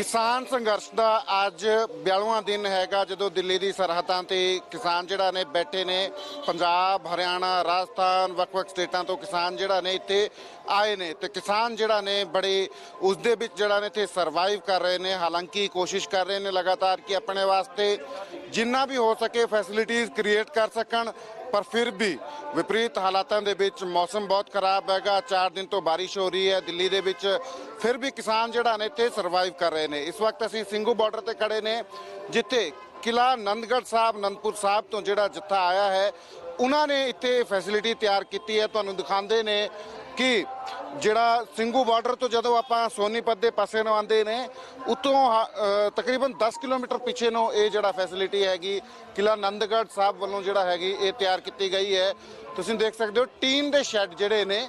ਕਿਸਾਨ ਸੰਘਰਸ਼ ਦਾ ਅੱਜ 42ਵਾਂ ਦਿਨ ਹੈਗਾ, ਜਦੋਂ ਦਿੱਲੀ ਦੀ ਸਰਹੱਦਾਂ ਤੇ ਕਿਸਾਨ ਜਿਹੜਾ ਨੇ ਬੈਠੇ ਨੇ, ਪੰਜਾਬ, ਹਰਿਆਣਾ, ਰਾਜਸਥਾਨ, ਵੱਖ-ਵੱਖ ਸਟੇਟਾਂ ਤੋਂ ਕਿਸਾਨ ਜਿਹੜਾ ਨੇ ਇੱਥੇ ਆਏ ਨੇ ਤੇ ਕਿਸਾਨ ਜਿਹੜਾ ਨੇ ਬੜੇ ਉਸ ਦੇ ਵਿੱਚ ਜਿਹੜਾ ਨੇ ਇੱਥੇ ਸਰਵਾਈਵ ਕਰ ਰਹੇ ਨੇ, ਹਾਲਾਂਕਿ ਕੋਸ਼ਿਸ਼ ਕਰ ਰਹੇ ਨੇ ਲਗਾਤਾਰ ਕਿ ਆਪਣੇ ਵਾਸਤੇ ਜਿੰਨਾ ਵੀ ਹੋ ਸਕੇ ਫੈਸਿਲਿਟੀਆਂ ਕ੍ਰੀਏਟ ਕਰ ਸਕਣ, ਪਰ ਫਿਰ ਵੀ ਵਿਪਰੀਤ ਹਾਲਾਤਾਂ ਦੇ ਵਿੱਚ ਮੌਸਮ ਬਹੁਤ ਖਰਾਬ ਹੈਗਾ। 4 ਦਿਨ ਤੋਂ ਬਾਰਿਸ਼ ਹੋ ਰਹੀ ਹੈ ਦਿੱਲੀ ਦੇ ਵਿੱਚ। ਫਿਰ ਵੀ ਕਿਸਾਨ ਜਿਹੜਾ ਨੇ ਇੱਥੇ ਸਰਵਾਈਵ ਕਰ ਰਹੇ ਨੇ। ਇਸ ਵਕਤ ਅਸੀਂ ਸਿੰਘੂ ਬਾਰਡਰ ਤੇ ਖੜੇ ਨੇ, ਜਿੱਥੇ ਕਿਲਾ ਨੰਦਗੜ੍ਹ ਸਾਹਿਬ, ਨੰਦਪੁਰ ਸਾਹਿਬ ਤੋਂ ਜਿਹੜਾ ਜੱਥਾ ਆਇਆ ਹੈ, ਉਹਨਾਂ ਨੇ ਇੱਥੇ ਫੈਸਿਲਿਟੀ ਤਿਆਰ ਕੀਤੀ ਹੈ। ਤੁਹਾਨੂੰ ਦਿਖਾਉਂਦੇ ਨੇ ਕਿ ਜਿਹੜਾ ਸਿੰਘੂ ਬਾਰਡਰ ਤੋਂ ਜਦੋਂ ਆਪਾਂ ਸੋਨੀਪਤ ਦੇ ਪਾਸੇ ਨੂੰ ਆਉਂਦੇ ਨੇ, ਉਤੋਂ ਤਕਰੀਬਨ 10 ਕਿਲੋਮੀਟਰ ਪਿੱਛੇ ਨੂੰ ਇਹ ਜਿਹੜਾ ਫੈਸਿਲਿਟੀ ਹੈਗੀ ਕਿਲਾ ਨੰਦਗੜ੍ਹ ਸਾਹਿਬ ਵੱਲੋਂ ਜਿਹੜਾ ਹੈਗੀ ਇਹ ਤਿਆਰ ਕੀਤੀ ਗਈ ਹੈ। ਤੁਸੀਂ ਦੇਖ ਸਕਦੇ ਹੋ ਟੀਨ ਦੇ ਸ਼ੈੱਡ ਜਿਹੜੇ ਨੇ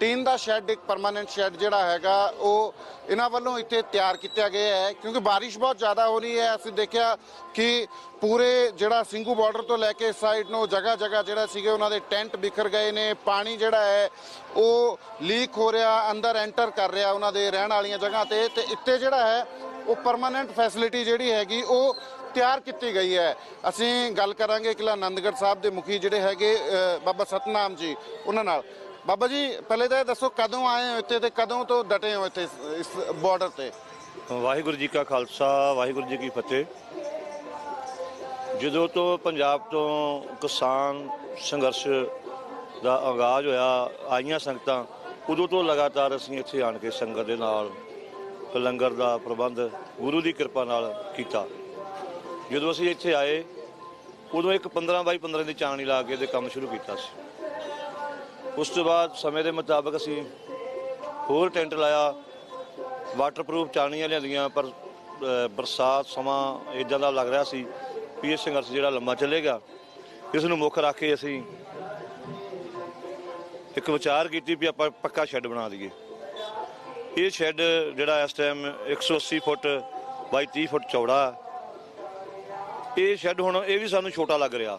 ਟੀਨ ਦਾ ਸ਼ੈੱਡ, ਇੱਕ ਪਰਮਾਨੈਂਟ ਸ਼ੈੱਡ ਜਿਹੜਾ ਹੈਗਾ, ਉਹ ਇਹਨਾਂ ਵੱਲੋਂ ਇੱਥੇ ਤਿਆਰ ਕੀਤਾ ਗਿਆ ਹੈ, ਕਿਉਂਕਿ ਬਾਰਿਸ਼ ਬਹੁਤ ਜ਼ਿਆਦਾ ਹੋ ਰਹੀ ਹੈ। ਅਸੀਂ ਦੇਖਿਆ ਕਿ ਪੂਰੇ ਜਿਹੜਾ ਸਿੰਘੂ ਬਾਰਡਰ ਤੋਂ ਲੈ ਕੇ ਸਾਈਡ ਨੂੰ ਜਗ੍ਹਾ ਜਗ੍ਹਾ ਜਿਹੜਾ ਸੀਗੇ, ਉਹਨਾਂ ਦੇ ਟੈਂਟ ਬਿਖਰ ਗਏ ਨੇ, ਪਾਣੀ ਜਿਹੜਾ ਹੈ, ਉਹ ਲੀਕ ਹੋ ਰਿਹਾ, ਅੰਦਰ ਐਂਟਰ ਕਰ ਰਿਹਾ ਉਹਨਾਂ ਦੇ ਰਹਿਣ ਵਾਲੀਆਂ ਜਗ੍ਹਾ ਤੇ। ਤੇ ਇੱਥੇ ਜਿਹੜਾ ਹੈ, ਉਹ ਪਰਮਾਨੈਂਟ ਫੈਸਿਲਿਟੀ ਜਿਹੜੀ ਹੈਗੀ, ਉਹ ਤਿਆਰ ਕੀਤੀ ਗਈ ਹੈ। ਅਸੀਂ ਗੱਲ ਕਰਾਂਗੇ ਕਿਲਾ ਆਨੰਦਗੜ੍ਹ ਸਾਹਿਬ ਦੇ ਮੁਖੀ ਜਿਹੜੇ ਹੈਗੇ ਬਾਬਾ ਸਤਨਾਮ ਜੀ, ਉਹਨਾਂ ਨਾਲ। ਬਾਬਾ ਜੀ, ਪਹਿਲੇ ਤਾਂ ਇਹ ਦੱਸੋ ਕਦੋਂ ਆਏ ਹੋ ਇੱਥੇ ਤੇ ਕਦੋਂ ਤੋਂ ਡਟੇ ਹੋ ਇੱਥੇ ਇਸ- ਇਸ ਬਾਰਡਰ ਤੇ? ਵਾਹਿਗੁਰੂ ਜੀ ਕਾ ਖਾਲਸਾ, ਵਾਹਿਗੁਰੂ ਜੀ ਕੀ ਫਤਿਹ। ਜਦੋਂ ਤੋਂ ਪੰਜਾਬ ਤੋਂ ਕਿਸਾਨ ਸੰਘਰਸ਼ ਦਾ ਆਗਾਜ਼ ਹੋਇਆ, ਆਈਆਂ ਸੰਗਤਾਂ, ਉਦੋਂ ਤੋਂ ਲਗਾਤਾਰ ਅਸੀਂ ਇੱਥੇ ਆਣ ਕੇ ਸੰਗਤ ਦੇ ਨਾਲ ਲੰਗਰ ਦਾ ਪ੍ਰਬੰਧ ਗੁਰੂ ਦੀ ਕਿਰਪਾ ਨਾਲ ਕੀਤਾ। ਜਦੋਂ ਅਸੀਂ ਇੱਥੇ ਆਏ, ਉਦੋਂ ਇੱਕ 15 ਬਾਈ 15 ਦੀ ਚਾਣੀ ਲਾ ਕੇ ਇਹਦੇ ਕੰਮ ਸ਼ੁਰੂ ਕੀਤਾ ਸੀ। ਉਸ ਤੋਂ ਬਾਅਦ ਸਮੇਂ ਦੇ ਮੁਤਾਬਕ ਅਸੀਂ ਹੋਰ ਟੈਂਟ ਲਾਇਆ ਵਾਟਰਪ੍ਰੂਫ ਚਾਣੀਆਂ ਲਿਆਂਦੀਆਂ, ਪਰ ਬਰਸਾਤ ਸਮਾਂ ਇਦਾਂ ਦਾ ਲੱਗ ਰਿਹਾ ਸੀ ਵੀ ਇਹ ਸੰਘਰਸ਼ ਜਿਹੜਾ ਲੰਮਾ ਚੱਲੇਗਾ, ਇਸ ਨੂੰ ਮੁੱਖ ਰੱਖ ਕੇ ਅਸੀਂ ਇੱਕ ਵਿਚਾਰ ਕੀਤੀ ਵੀ ਆਪਾਂ ਪੱਕਾ ਸ਼ੈੱਡ ਬਣਾ ਦਈਏ। ਇਹ ਸ਼ੈੱਡ ਜਿਹੜਾ ਇਸ ਟਾਈਮ 180 ਫੁੱਟ ਬਾਈ 30 ਫੁੱਟ ਚੌੜਾ, ਇਹ ਸ਼ੈੱਡ ਹੁਣ ਇਹ ਵੀ ਸਾਨੂੰ ਛੋਟਾ ਲੱਗ ਰਿਹਾ।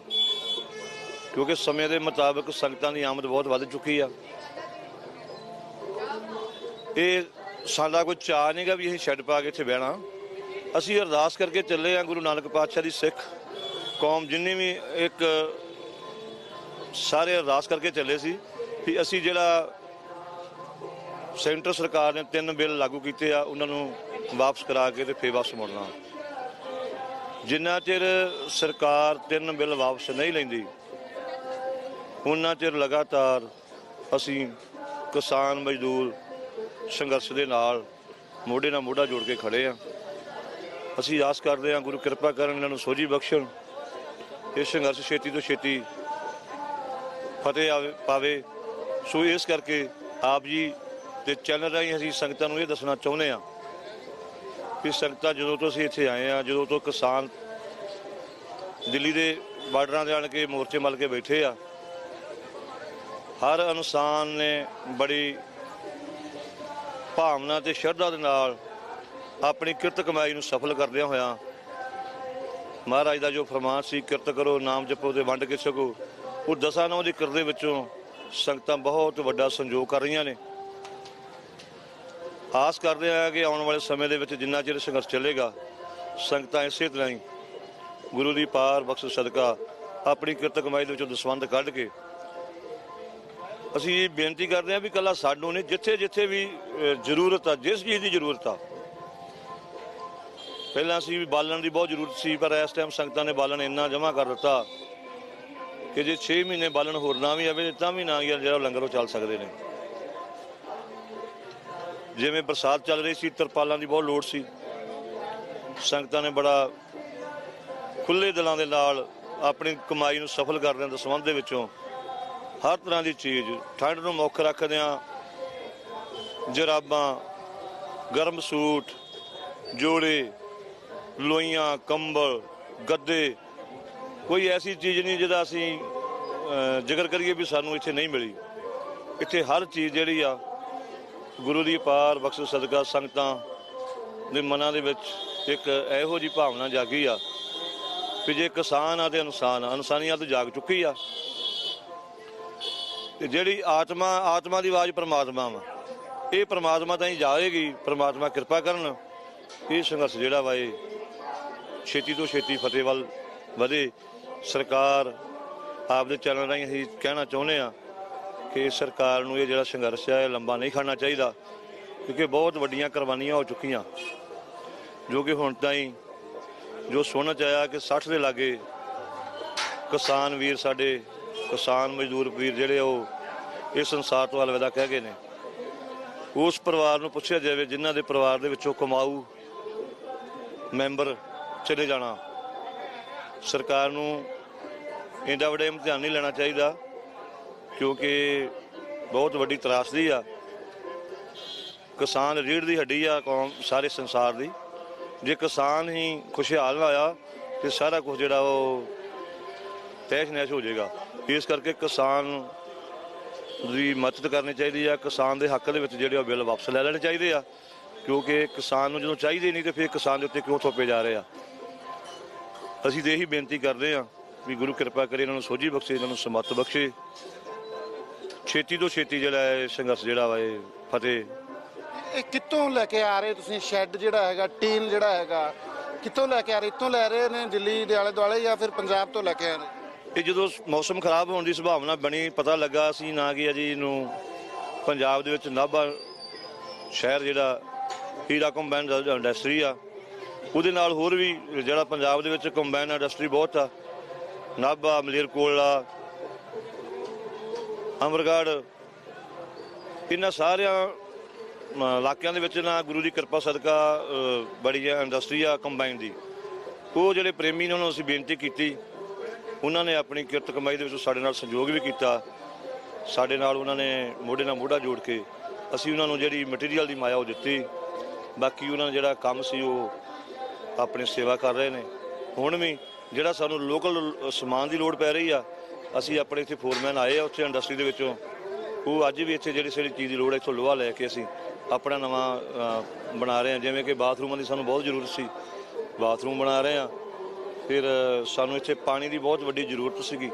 ਕਿਉਂਕਿ ਸਮੇਂ ਦੇ ਮੁਤਾਬਕ ਸੰਗਤਾਂ ਦੀ ਆਮਦ ਬਹੁਤ ਵੱਧ ਚੁੱਕੀ ਆ। ਇਹ ਸਾਡਾ ਕੋਈ ਚਾਅ ਨਹੀਂਗਾ ਵੀ ਅਸੀਂ ਛੱਡ ਪਾ ਕੇ ਇੱਥੇ ਬਹਿਣਾ। ਅਸੀਂ ਅਰਦਾਸ ਕਰਕੇ ਚੱਲੇ ਆ ਗੁਰੂ ਨਾਨਕ ਪਾਤਸ਼ਾਹ ਦੀ ਸਿੱਖ। ਕੌਮ ਜਿੰਨੀ ਵੀ ਇੱਕ ਸਾਰੇ ਅਰਦਾਸ ਕਰਕੇ ਚੱਲੇ ਸੀ ਕਿ ਅਸੀਂ ਜਿਹੜਾ ਸੈਂਟਰ ਸਰਕਾਰ ਨੇ ਤਿੰਨ ਬਿੱਲ ਲਾਗੂ ਕੀਤੇ ਆ, ਉਹਨਾਂ ਨੂੰ ਵਾਪਸ ਕਰਾ ਕੇ ਤੇ ਫੇਰ ਵਾਪਸ ਮੁੜਨਾ। ਜਿੰਨਾ ਚਿਰ ਸਰਕਾਰ ਤਿੰਨ ਬਿੱਲ ਵਾਪਸ ਨਹੀਂ ਲੈਂਦੀ ਉਹਨਾਂ ਚਿਰ ਲਗਾਤਾਰ ਅਸੀਂ ਕਿਸਾਨ ਮਜ਼ਦੂਰ ਸੰਘਰਸ਼ ਦੇ ਨਾਲ ਮੋਢੇ ਨਾਲ ਮੋਢਾ ਜੋੜ ਕੇ ਖੜੇ ਆ ਅਸੀਂ ਆਸ ਕਰਦੇ ਹਾਂ, ਗੁਰੂ ਕਿਰਪਾ ਕਰਨ ਇਹਨਾਂ ਨੂੰ ਸੋਝੀ ਬਖਸ਼ਣ। ਇਹ ਸੰਘਰਸ਼ ਛੇਤੀ ਤੋਂ ਛੇਤੀ ਫਤਿਹ ਆਵੇ, ਪਾਵੇ। ਸੋ ਇਸ ਕਰਕੇ ਆਪ ਜੀ ਤੇ ਚੈਨਲ ਰਾਹੀਂ ਅਸੀਂ ਸੰਗਤਾਂ ਨੂੰ ਇਹ ਦੱਸਣਾ ਚਾਹੁੰਦੇ ਆ ਕਿ ਸੰਗਤਾਂ ਜਦੋਂ ਤੋਂ ਅਸੀਂ ਇੱਥੇ ਆਏ ਆ ਜਦੋਂ ਤੋਂ ਕਿਸਾਨ ਦਿੱਲੀ ਦੇ ਬਾਰਡਰਾਂ ਤੇ ਆਣ ਕੇ ਮੋਰਚੇ ਮਲ ਕੇ ਬੈਠੇ ਆ ਹਰ ਇਨਸਾਨ ਨੇ ਬੜੀ ਭਾਵਨਾ ਤੇ ਸ਼ਰਧਾ ਦੇ ਨਾਲ ਆਪਣੀ ਕਿਰਤ ਕਮਾਈ ਨੂੰ ਸਫਲ ਕਰਦਿਆਂ ਹੋਇਆਂ ਮਹਾਰਾਜ ਦਾ ਜੋ ਫਰਮਾਨ ਸੀ, ਕਿਰਤ ਕਰੋ, ਨਾਮ ਜਪੋ ਤੇ ਵੰਡ ਕੇ ਸਕੋ, ਉਹ ਦਸਾਂ ਨੌ ਦੀ ਕਿਰਤ ਵਿੱਚੋਂ ਸੰਗਤਾਂ ਬਹੁਤ ਵੱਡਾ ਸੰਯੋਗ ਕਰ ਰਹੀਆਂ ਨੇ। ਆਸ ਕਰਦੇ ਆ ਕਿ ਆਉਣ ਵਾਲੇ ਸਮੇਂ ਦੇ ਵਿੱਚ ਜਿੰਨਾ ਚਿਰ ਸੰਘਰਸ਼ ਚੱਲੇਗਾ, ਸੰਗਤਾਂ ਇਸੇ ਤਰ੍ਹਾਂ ਹੀ ਗੁਰੂ ਦੀ ਪਾਰ ਬਖਸ਼ ਸਦਕਾ ਆਪਣੀ ਕਿਰਤ ਕਮਾਈ ਦੇ ਵਿੱਚੋਂ ਦਸਵੰਦ ਕੱਢ ਕੇ ਅਸੀਂ ਬੇਨਤੀ ਕਰਦੇ ਹਾਂ ਵੀ ਕੱਲਾ ਸਾਨੂੰ ਨਹੀਂ, ਜਿੱਥੇ ਜਿੱਥੇ ਵੀ ਜ਼ਰੂਰਤ ਆ, ਜਿਸ ਚੀਜ਼ ਦੀ ਜ਼ਰੂਰਤ ਆ। ਪਹਿਲਾਂ ਅਸੀਂ ਵੀ ਬਾਲਣ ਦੀ ਬਹੁਤ ਜ਼ਰੂਰਤ ਸੀ, ਪਰ ਇਸ ਟਾਈਮ ਸੰਗਤਾਂ ਨੇ ਬਾਲਣ ਇੰਨਾ ਜਮ੍ਹਾਂ ਕਰ ਦਿੱਤਾ ਕਿ ਜੇ 6 ਮਹੀਨੇ ਬਾਲਣ ਹੋਰ ਨਾ ਵੀ ਆਵੇ, ਤਾਂ ਵੀ ਨਾ ਜਿਹੜਾ ਲੰਗਰ ਉਹ ਚੱਲ ਸਕਦੇ ਨੇ। ਜਿਵੇਂ ਬਰਸਾਤ ਚੱਲ ਰਹੀ ਸੀ, ਤਰਪਾਲਾਂ ਦੀ ਬਹੁਤ ਲੋੜ ਸੀ। ਸੰਗਤਾਂ ਨੇ ਬੜਾ ਖੁੱਲੇ ਦਿਲਾਂ ਦੇ ਨਾਲ ਆਪਣੀ ਕਮਾਈ ਨੂੰ ਸਫਲ ਕਰਨ ਦੇ ਸੰਬੰਧ ਦੇ ਵਿੱਚੋਂ। ਹਰ ਤਰ੍ਹਾਂ ਦੀ ਚੀਜ਼, ਠੰਡ ਨੂੰ ਮੁੱਖ ਰੱਖਦਿਆਂ ਜਰਾਬਾਂ, ਗਰਮ ਸੂਟ, ਜੋੜੇ, ਲੋਈਆਂ, ਕੰਬਲ, ਗੱਦੇ। ਕੋਈ ਐਸੀ ਚੀਜ਼ ਨਹੀਂ ਜਿਹਦਾ ਅਸੀਂ ਜ਼ਿਕਰ ਕਰੀਏ ਵੀ ਸਾਨੂੰ ਇੱਥੇ ਨਹੀਂ ਮਿਲੀ। ਇੱਥੇ ਹਰ ਚੀਜ਼ ਜਿਹੜੀ ਆ, ਗੁਰੂ ਦੀ ਪਾਰ ਬਖਸ਼ ਸਦਕਾ, ਸੰਗਤਾਂ ਦੇ ਮਨਾਂ ਦੇ ਵਿੱਚ ਇੱਕ ਇਹੋ ਜੀ ਭਾਵਨਾ ਜਾਗੀ ਆ ਕਿ ਜੇ ਕਿਸਾਨ ਆ ਤੇ ਇਨਸਾਨ ਆ, ਇਨਸਾਨੀਅਤ ਜਾਗ ਚੁੱਕੀ ਆ। ਤੇ ਜਿਹੜੀ ਆਤਮਾ ਆਤਮਾ ਦੀ ਆਵਾਜ਼ ਪਰਮਾਤਮਾ ਵਾ। ਇਹ ਪਰਮਾਤਮਾ ਤਾਂ ਹੀ ਜਾਏਗੀ, ਪ੍ਰਮਾਤਮਾ ਕਿਰਪਾ ਕਰਨ। ਇਹ ਸੰਘਰਸ਼ ਜਿਹੜਾ ਵਾ ਇਹ ਛੇਤੀ ਤੋਂ ਛੇਤੀ ਫਤਿਹ ਵੱਲ ਵਧੇ। ਸਰਕਾਰ ਆਪਦੇ ਚੈਨਲ ਰਾਹੀਂ ਅਸੀਂ ਕਹਿਣਾ ਚਾਹੁੰਦੇ ਆ ਕਿ ਸਰਕਾਰ ਨੂੰ ਇਹ ਜਿਹੜਾ ਸੰਘਰਸ਼ ਹੈ ਇਹ ਲੰਬਾ ਨਹੀਂ ਖੜਨਾ ਚਾਹੀਦਾ, ਕਿਉਂਕਿ ਬਹੁਤ ਵੱਡੀਆਂ ਕੁਰਬਾਨੀਆਂ ਹੋ ਚੁੱਕੀਆਂ। ਜੋ ਕਿ ਹੁਣ ਤਾਈਂ ਜੋ ਸੁਣਨ ਚ ਆਇਆ ਕਿ 60 ਦੇ ਲਾਗੇ ਕਿਸਾਨ ਵੀਰ ਸਾਡੇ ਕਿਸਾਨ ਮਜ਼ਦੂਰ ਵੀਰ ਜਿਹੜੇ ਉਹ ਇਸ ਸੰਸਾਰ ਤੋਂ ਅਲਵਿਦਾ ਕਹਿ ਗਏ ਨੇ। ਉਸ ਪਰਿਵਾਰ ਨੂੰ ਪੁੱਛਿਆ ਜਾਵੇ, ਜਿਨ੍ਹਾਂ ਦੇ ਪਰਿਵਾਰ ਦੇ ਵਿੱਚੋਂ ਕਮਾਊ ਮੈਂਬਰ ਚਲੇ ਜਾਣਾ। ਸਰਕਾਰ ਨੂੰ ਇੰਨਾ ਵੱਡਾ ਇਮਤਿਹਾਨ ਨਹੀਂ ਲੈਣਾ ਚਾਹੀਦਾ, ਕਿਉਂਕਿ ਬਹੁਤ ਵੱਡੀ ਤਰਾਸਦੀ ਆ। ਕਿਸਾਨ ਰੀੜ ਦੀ ਹੱਡੀ ਆ, ਕੌਮ ਸਾਰੇ ਸੰਸਾਰ ਦੀ। ਜੇ ਕਿਸਾਨ ਹੀ ਖੁਸ਼ਹਾਲ ਹੋਇਆ, ਤੇ ਸਾਰਾ ਕੁਝ ਜਿਹੜਾ ਉਹ ਤਹਿਸ਼ ਨਹਿਸ਼ ਹੋ ਜਾਏਗਾ ਇਸ ਕਰਕੇ ਕਿਸਾਨ ਦੀ ਮਦਦ ਕਰਨੀ ਚਾਹੀਦੀ ਆ। ਕਿਸਾਨ ਦੇ ਹੱਕ ਦੇ ਵਿੱਚ ਜਿਹੜੇ ਉਹ ਬਿੱਲ ਵਾਪਸ ਲੈ ਲੈਣੇ ਚਾਹੀਦੇ ਆ। ਕਿਉਂਕਿ ਕਿਸਾਨ ਨੂੰ ਜਦੋਂ ਚਾਹੀਦੇ ਨਹੀਂ ਤੇ ਫਿਰ ਕਿਸਾਨ ਦੇ ਉੱਤੇ ਕਿਉਂ ਥੋਪੇ ਜਾ ਰਹੇ ਆ? ਅਸੀਂ ਤੇ ਇਹੀ ਬੇਨਤੀ ਕਰਦੇ ਆ ਵੀ ਗੁਰੂ ਕਿਰਪਾ ਕਰੇ ਇਹਨਾਂ ਨੂੰ ਸੋਝੀ ਬਖਸ਼ੇ, ਇਹਨਾਂ ਨੂੰ ਸਮੱਤ ਬਖਸ਼ੇ। ਛੇਤੀ ਤੋਂ ਛੇਤੀ ਜਿਹੜਾ ਹੈ ਸੰਘਰਸ਼ ਜਿਹੜਾ ਵਾ ਇਹ ਫਤਿਹ। ਇਹ ਕਿੱਥੋਂ ਲੈ ਕੇ ਆ ਰਹੇ ਤੁਸੀਂ? ਸ਼ੈੱਡ ਜਿਹੜਾ ਹੈਗਾ, ਟੀਨ ਜਿਹੜਾ ਹੈਗਾ, ਕਿੱਥੋਂ ਲੈ ਕੇ ਆ ਰਹੇ? ਇੱਥੋਂ ਲੈ ਰਹੇ ਨੇ? ਦਿੱਲੀ ਦੇ ਆਲੇ ਦੁਆਲੇ ਜਾਂ ਫਿਰ ਪੰਜਾਬ ਤੋਂ ਲੈ ਕੇ ਆ ਰਹੇ? ਇਹ ਜਦੋਂ ਮੌਸਮ ਖਰਾਬ ਹੋਣ ਦੀ ਸੰਭਾਵਨਾ ਬਣੀ, ਪਤਾ ਲੱਗਾ ਅਸੀਂ ਨਾ ਕਿ ਅਜੀ ਨੂੰ ਪੰਜਾਬ ਦੇ ਵਿੱਚ ਨਾਭਾ ਸ਼ਹਿਰ ਜਿਹੜਾ ਹੀਰਾ ਕੰਬਾਈਨ ਇੰਡਸਟਰੀ ਆ, ਉਹਦੇ ਨਾਲ ਹੋਰ ਵੀ ਜਿਹੜਾ ਪੰਜਾਬ ਦੇ ਵਿੱਚ ਕੰਬਾਈਨ ਇੰਡਸਟਰੀ ਬਹੁਤ ਆ, ਨਾਭਾ ਮਲੇਰਕੋਲਾ ਅਮਰਗੜ੍ਹ ਇਹਨਾਂ ਸਾਰਿਆਂ ਇਲਾਕਿਆਂ ਦੇ ਵਿੱਚ ਨਾ ਗੁਰੂ ਦੀ ਕਿਰਪਾ, ਸਦਕਾ ਬੜੀ ਆ ਇੰਡਸਟਰੀ ਆ ਕੰਬਾਈਨ ਦੀ। ਉਹ ਜਿਹੜੇ ਪ੍ਰੇਮੀ ਨੇ, ਉਹਨਾਂ ਨੂੰ ਅਸੀਂ ਬੇਨਤੀ ਕੀਤੀ ਉਹਨਾਂ ਨੇ ਆਪਣੀ ਕਿਰਤ ਕਮਾਈ ਦੇ ਵਿੱਚ ਸਾਡੇ ਨਾਲ ਸਹਿਯੋਗ ਵੀ ਕੀਤਾ। ਸਾਡੇ ਨਾਲ ਉਹਨਾਂ ਨੇ ਮੋਢੇ ਨਾਲ ਮੋਢਾ ਜੋੜ ਕੇ ਅਸੀਂ ਉਹਨਾਂ ਨੂੰ ਜਿਹੜੀ ਮਟੀਰੀਅਲ ਦੀ ਮਾਇਆ ਉਹ ਦਿੱਤੀ। ਬਾਕੀ ਉਹਨਾਂ ਦਾ ਜਿਹੜਾ ਕੰਮ ਸੀ ਉਹ ਆਪਣੀ ਸੇਵਾ ਕਰ ਰਹੇ ਨੇ। ਹੁਣ ਵੀ ਜਿਹੜਾ ਸਾਨੂੰ ਲੋਕਲ ਸਮਾਨ ਦੀ ਲੋੜ ਪੈ ਰਹੀ ਆ, ਅਸੀਂ ਆਪਣੇ ਇੱਥੇ ਫੋਰਮੈਨ ਆਏ ਆ ਉੱਥੇ ਇੰਡਸਟਰੀ ਦੇ ਵਿੱਚੋਂ। ਉਹ ਅੱਜ ਵੀ ਇੱਥੇ ਜਿਹੜੀ ਸਾਡੀ ਚੀਜ਼ ਦੀ ਲੋੜ ਹੈ ਇੱਥੋਂ ਲੋਹਾ ਲੈ ਕੇ ਅਸੀਂ ਆਪਣਾ ਨਵਾਂ ਬਣਾ ਰਹੇ ਹਾਂ ਜਿਵੇਂ ਕਿ ਬਾਥਰੂਮਾਂ ਦੀ ਸਾਨੂੰ ਬਹੁਤ ਜ਼ਰੂਰਤ ਸੀ। ਬਾਥਰੂਮ ਬਣਾ ਰਹੇ ਹਾਂ ਫਿਰ ਸਾਨੂੰ ਇੱਥੇ ਪਾਣੀ ਦੀ ਬਹੁਤ ਵੱਡੀ ਜ਼ਰੂਰਤ ਸੀਗੀ।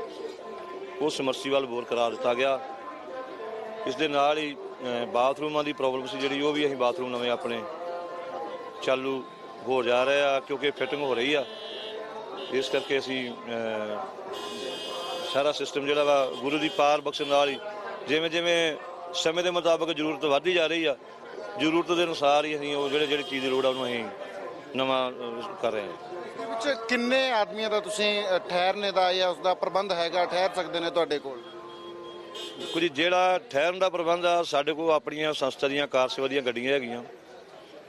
ਉਹ ਸਮਰਸੀਵਾਲ ਬੋਰ ਕਰਾ ਦਿੱਤਾ ਗਿਆ। ਇਸ ਦੇ ਨਾਲ ਹੀ ਬਾਥਰੂਮਾਂ ਦੀ ਪ੍ਰੋਬਲਮ ਸੀ ਜਿਹੜੀ, ਉਹ ਵੀ ਅਸੀਂ ਬਾਥਰੂਮ ਨਵੇਂ ਆਪਣੇ ਚਾਲੂ ਹੋ ਜਾ ਰਹੇ ਆ, ਕਿਉਂਕਿ ਫਿਟਿੰਗ ਹੋ ਰਹੀ ਆ। ਇਸ ਕਰਕੇ ਅਸੀਂ ਸਾਰਾ ਸਿਸਟਮ ਜਿਹੜਾ ਵਾ, ਗੁਰੂ ਦੀ ਪਾਰ ਬਖਸ਼ਣ ਨਾਲ ਹੀ ਜਿਵੇਂ ਜਿਵੇਂ ਸਮੇਂ ਦੇ ਮੁਤਾਬਕ ਜ਼ਰੂਰਤ ਵਧਦੀ ਜਾ ਰਹੀ ਆ, ਜ਼ਰੂਰਤ ਦੇ ਅਨੁਸਾਰ ਹੀ ਅਸੀਂ ਉਹ ਜਿਹੜੇ ਜਿਹੜੀ ਚੀਜ਼ ਦੀ ਲੋੜ ਆ, ਉਹਨੂੰ ਅਸੀਂ ਨਵਾਂ ਕਰ ਰਹੇ ਹਾਂ। ਵਿੱਚ ਕਿੰਨੇ ਆਦਮੀਆਂ ਦਾ ਤੁਸੀਂ ਠਹਿਰਨੇ ਦਾ ਜਾਂ ਉਸ ਦਾ ਪ੍ਰਬੰਧ ਹੈਗਾ, ਠਹਿਰ ਸਕਦੇ ਨੇ ਤੁਹਾਡੇ ਕੋਲ? ਦੇਖੋ ਜੀ, ਜਿਹੜਾ ਠਹਿਰਨ ਦਾ ਪ੍ਰਬੰਧ ਆ, ਸਾਡੇ ਕੋਲ ਆਪਣੀਆਂ ਸੰਸਥਾ ਦੀਆਂ, ਕਾਰ ਸੇਵਾ ਦੀਆਂ ਗੱਡੀਆਂ ਹੈਗੀਆਂ।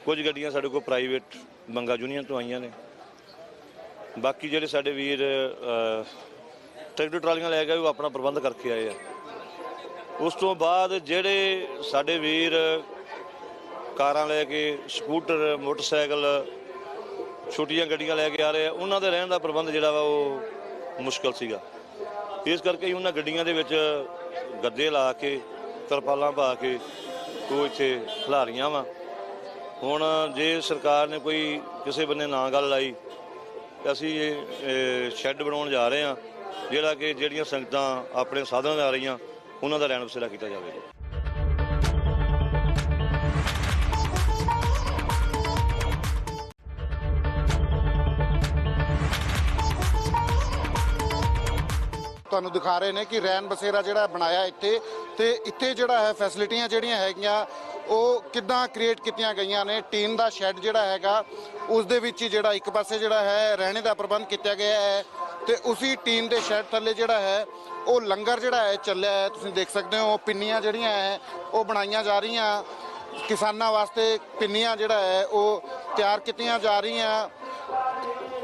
ਕੁਝ ਗੱਡੀਆਂ ਸਾਡੇ ਕੋਲ ਪ੍ਰਾਈਵੇਟ ਬੰਗਾ ਯੂਨੀਅਨ ਤੋਂ ਆਈਆਂ ਨੇ। ਬਾਕੀ ਜਿਹੜੇ ਸਾਡੇ ਵੀਰ ਟਰੈਕਟਰ ਟਰਾਲੀਆਂ ਲੈ ਗਏ ਉਹ ਆਪਣਾ ਪ੍ਰਬੰਧ ਕਰਕੇ ਆਏ ਆ। ਉਸ ਤੋਂ ਬਾਅਦ ਜਿਹੜੇ ਸਾਡੇ ਵੀਰ ਕਾਰਾਂ ਲੈ ਕੇ, ਸਕੂਟਰ, ਮੋਟਰਸਾਈਕਲ ਛੋਟੀਆਂ ਗੱਡੀਆਂ ਲੈ ਕੇ ਆ ਰਹੇ ਆ, ਉਹਨਾਂ ਦੇ ਰਹਿਣ ਦਾ ਪ੍ਰਬੰਧ ਜਿਹੜਾ ਵਾ ਉਹ ਮੁਸ਼ਕਲ ਸੀਗਾ। ਇਸ ਕਰਕੇ ਹੀ ਉਹਨਾਂ ਗੱਡੀਆਂ ਦੇ ਵਿੱਚ ਗੱਦੇ ਲਾ ਕੇ, ਤਰਪਾਲਾਂ ਪਾ ਕੇ ਉਹ ਇੱਥੇ ਖਿਲਾਰੀਆਂ ਵਾ। ਹੁਣ ਜੇ ਸਰਕਾਰ ਨੇ ਕੋਈ ਕਿਸੇ ਬੰਨੇ ਨਾ ਗੱਲ ਲਾਈ, ਅਸੀਂ ਸ਼ੈੱਡ ਬਣਾਉਣ ਜਾ ਰਹੇ ਹਾਂ, ਜਿਹੜਾ ਕਿ ਜਿਹੜੀਆਂ ਸੰਗਤਾਂ ਆਪਣੇ ਸਾਧਨਾਂ ਨਾਲ ਆ ਰਹੀਆਂ, ਉਹਨਾਂ ਦਾ ਰਹਿਣ ਬਸੇਰਾ ਕੀਤਾ ਜਾਵੇਗਾ। ਤੁਹਾਨੂੰ ਦਿਖਾ ਰਹੇ ਨੇ ਕਿ ਰੈਨ ਬਸੇਰਾ ਜਿਹੜਾ ਬਣਾਇਆ ਇੱਥੇ ਤੇ ਇੱਥੇ ਜਿਹੜਾ ਹੈ ਫੈਸਿਲਿਟੀਆਂ ਜਿਹੜੀਆਂ ਹੈਗੀਆਂ, ਉਹ ਕਿੱਦਾਂ ਕ੍ਰੀਏਟ ਕੀਤੀਆਂ ਗਈਆਂ ਨੇ? ਟੀਨ ਦਾ ਸ਼ੈੱਡ ਜਿਹੜਾ ਹੈਗਾ, ਉਸ ਦੇ ਵਿੱਚ ਹੀ ਜਿਹੜਾ ਇੱਕ ਪਾਸੇ ਜਿਹੜਾ ਹੈ ਰਹਿਣੇ ਦਾ ਪ੍ਰਬੰਧ ਕੀਤਾ ਗਿਆ ਹੈ ਤੇ ਉਸੇ ਟੀਨ ਦੇ ਸ਼ੈੱਡ ਥੱਲੇ ਜਿਹੜਾ ਹੈ, ਉਹ ਲੰਗਰ ਜਿਹੜਾ ਹੈ ਚੱਲਿਆ ਹੈ। ਤੁਸੀਂ ਦੇਖ ਸਕਦੇ ਹੋ, ਪਿੰਨੀਆਂ ਜਿਹੜੀਆਂ ਹੈ, ਉਹ ਬਣਾਈਆਂ ਜਾ ਰਹੀਆਂ। ਕਿਸਾਨਾਂ ਵਾਸਤੇ ਪਿੰਨੀਆਂ ਜਿਹੜਾ ਹੈ, ਉਹ ਤਿਆਰ ਕੀਤੀਆਂ ਜਾ ਰਹੀਆਂ।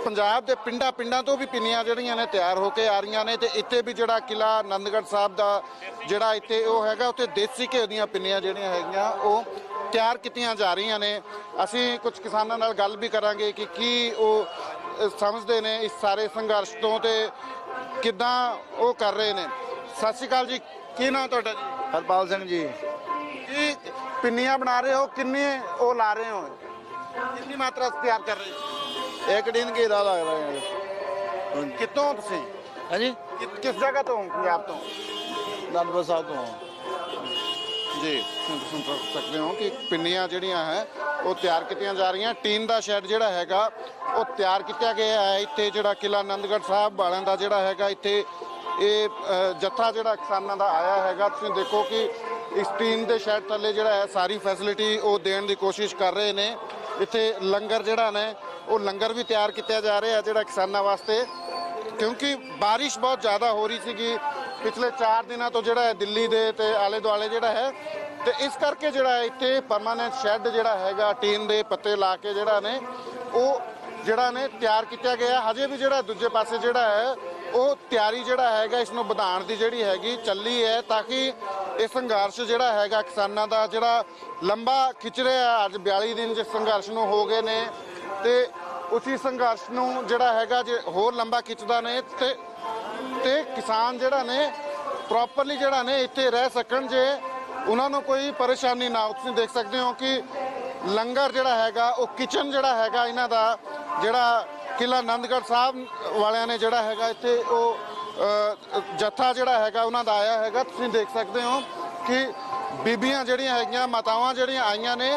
ਪੰਜਾਬ ਦੇ ਪਿੰਡਾਂ ਪਿੰਡਾਂ ਤੋਂ ਵੀ ਪਿੰਨੀਆਂ ਜਿਹੜੀਆਂ ਨੇ ਤਿਆਰ ਹੋ ਕੇ ਆ ਰਹੀਆਂ ਨੇ ਤੇ ਇੱਥੇ ਵੀ ਜਿਹੜਾ ਕਿਲਾ ਆਨੰਦਗੜ੍ਹ ਸਾਹਿਬ ਦਾ ਜਿਹੜਾ ਇੱਥੇ ਉਹ ਹੈਗਾ ਉੱਥੇ ਦੇਸੀ ਘਿਓ ਦੀਆਂ ਪਿੰਨੀਆਂ ਜਿਹੜੀਆਂ ਹੈਗੀਆਂ ਉਹ ਤਿਆਰ ਕੀਤੀਆਂ ਜਾ ਰਹੀਆਂ ਨੇ। ਅਸੀਂ ਕੁਝ ਕਿਸਾਨਾਂ ਨਾਲ ਗੱਲ ਵੀ ਕਰਾਂਗੇ ਕਿ ਕੀ ਉਹ ਸਮਝਦੇ ਨੇ ਇਸ ਸਾਰੇ ਸੰਘਰਸ਼ ਤੋਂ ਤੇ ਕਿੱਦਾਂ ਉਹ ਕਰ ਰਹੇ ਨੇ। ਸਤਿ ਸ਼੍ਰੀ ਅਕਾਲ ਜੀ ਕੀ ਨਾਮ ਤੁਹਾਡਾ ਜੀ? ਹਰਪਾਲ ਸਿੰਘ ਜੀ। ਕੀ ਪਿੰਨੀਆਂ ਬਣਾ ਰਹੇ ਹੋ ਕਿੰਨੇ ਉਹ ਲਾ ਰਹੇ ਹੋ? ਕਿੰਨੀ ਮਾਤਰਾ ਤਿਆਰ ਕਰ ਰਹੇ ਹੋ? ਇੱਕ ਦਿਨ ਘੇਰਾ ਲੱਗ ਰਿਹਾ ਹੈ ਕਿੱਥੋਂ ਤੁਸੀਂ? ਹਾਂਜੀ। ਕਿ- ਕਿਸ ਜਗ੍ਹਾ ਤੋਂ? ਪੰਜਾਬ ਤੋਂ? ਨੰਦਪੁਰ ਸਾਹਿਬ ਤੋਂ। ਜੀ। ਤੁਸੀਂ ਸੁਣ ਸਕਦੇ ਹੋ ਕਿ ਪਿੰਨੀਆਂ ਜਿਹੜੀਆਂ ਹੈ ਉਹ ਤਿਆਰ ਕੀਤੀਆਂ ਜਾ ਰਹੀਆਂ। ਟੀਨ ਦਾ ਸ਼ੈੱਡ ਜਿਹੜਾ ਹੈਗਾ ਉਹ ਤਿਆਰ ਕੀਤਾ ਗਿਆ ਹੈ। ਇੱਥੇ ਜਿਹੜਾ ਕਿਲਾ ਆਨੰਦਗੜ੍ਹ ਸਾਹਿਬ ਵਾਲਿਆਂ ਦਾ ਜਿਹੜਾ ਹੈਗਾ ਇੱਥੇ ਇਹ ਅ, ਜੱਥਾ ਜਿਹੜਾ ਕਿਸਾਨਾਂ ਦਾ ਆਇਆ ਹੈਗਾ। ਤੁਸੀਂ ਦੇਖੋ ਕਿ ਇਸ ਟੀਨ ਦੇ ਸ਼ੈੱਡ ਥੱਲੇ ਜਿਹੜਾ ਹੈ ਸਾਰੀ ਫੈਸਿਲਿਟੀ ਉਹ ਦੇਣ ਦੀ ਕੋਸ਼ਿਸ਼ ਕਰ ਰਹੇ ਨੇ। ਇੱਥੇ ਲੰਗਰ ਜਿਹੜਾ ਨੇ ਉਹ ਲੰਗਰ ਵੀ ਤਿਆਰ ਕੀਤਾ ਜਾ ਰਿਹਾ ਜਿਹੜਾ ਕਿਸਾਨਾਂ ਵਾਸਤੇ। ਕਿਉਂਕਿ ਬਾਰਿਸ਼ ਬਹੁਤ ਜ਼ਿਆਦਾ ਹੋ ਰਹੀ ਸੀਗੀ ਪਿਛਲੇ 4 ਦਿਨਾਂ ਤੋਂ ਜਿਹੜਾ ਹੈ ਦਿੱਲੀ ਦੇ ਤੇ ਆਲੇ ਦੁਆਲੇ ਜਿਹੜਾ ਹੈ। ਤੇ ਇਸ ਕਰਕੇ ਜਿਹੜਾ ਇੱਥੇ ਪਰਮਾਨੈਂਟ ਸ਼ੈੱਡ ਜਿਹੜਾ ਹੈਗਾ, ਟੀਨ ਦੇ ਪੱਤੇ ਲਾ ਕੇ ਜਿਹੜਾ ਨੇ, ਉਹ ਜਿਹੜਾ ਨੇ ਤਿਆਰ ਕੀਤਾ ਗਿਆ। ਹਜੇ ਵੀ ਜਿਹੜਾ ਦੂਜੇ ਪਾਸੇ ਜਿਹੜਾ ਹੈ, ਉਹ ਤਿਆਰੀ ਜਿਹੜਾ ਹੈਗਾ, ਇਸ ਨੂੰ ਵਧਾਉਣ ਦੀ ਜਿਹੜੀ ਹੈਗੀ ਚੱਲੀ ਹੈ ਤਾਂ ਕਿ ਇਹ ਸੰਘਰਸ਼ ਜਿਹੜਾ ਹੈਗਾ ਕਿਸਾਨਾਂ ਦਾ ਜਿਹੜਾ ਲੰਬਾ ਖਿੱਚ ਰਿਹਾ। ਅੱਜ 42 ਦਿਨ ਜਿਸ ਸੰਘਰਸ਼ ਨੂੰ ਹੋ ਗਏ ਨੇ ਤੇ ਉਸੇ ਸੰਘਰਸ਼ ਨੂੰ ਜਿਹੜਾ ਹੈਗਾ ਜੇ ਹੋਰ ਲੰਬਾ ਖਿੱਚਦਾ ਨੇ ਤੇ ਤੇ ਕਿਸਾਨ ਜਿਹੜਾ ਨੇ ਪ੍ਰੋਪਰਲੀ ਜਿਹੜਾ ਨੇ ਇੱਥੇ ਰਹਿ ਸਕਣ ਜੇ ਉਹਨਾਂ ਨੂੰ ਕੋਈ ਪਰੇਸ਼ਾਨੀ ਨਾ ਹੋ ਤੁਸੀਂ ਦੇਖ ਸਕਦੇ ਹੋ ਕਿ ਲੰਗਰ ਜਿਹੜਾ ਹੈਗਾ ਉਹ ਕਿਚਨ ਜਿਹੜਾ ਹੈਗਾ ਇਹਨਾਂ ਦਾ ਜਿਹੜਾ ਕਿਲਾ ਆਨੰਦਗੜ੍ਹ ਸਾਹਿਬ ਵਾਲਿਆਂ ਨੇ ਜਿਹੜਾ ਹੈਗਾ ਇੱਥੇ ਉਹ ਅ, ਜੱਥਾ ਜਿਹੜਾ ਹੈਗਾ ਉਹਨਾਂ ਦਾ ਆਇਆ ਹੈਗਾ। ਤੁਸੀਂ ਦੇਖ ਸਕਦੇ ਹੋ ਕਿ ਬੀਬੀਆਂ ਜਿਹੜੀਆਂ ਹੈਗੀਆਂ ਮਾਤਾਵਾਂ ਜਿਹੜੀਆਂ ਆਈਆਂ ਨੇ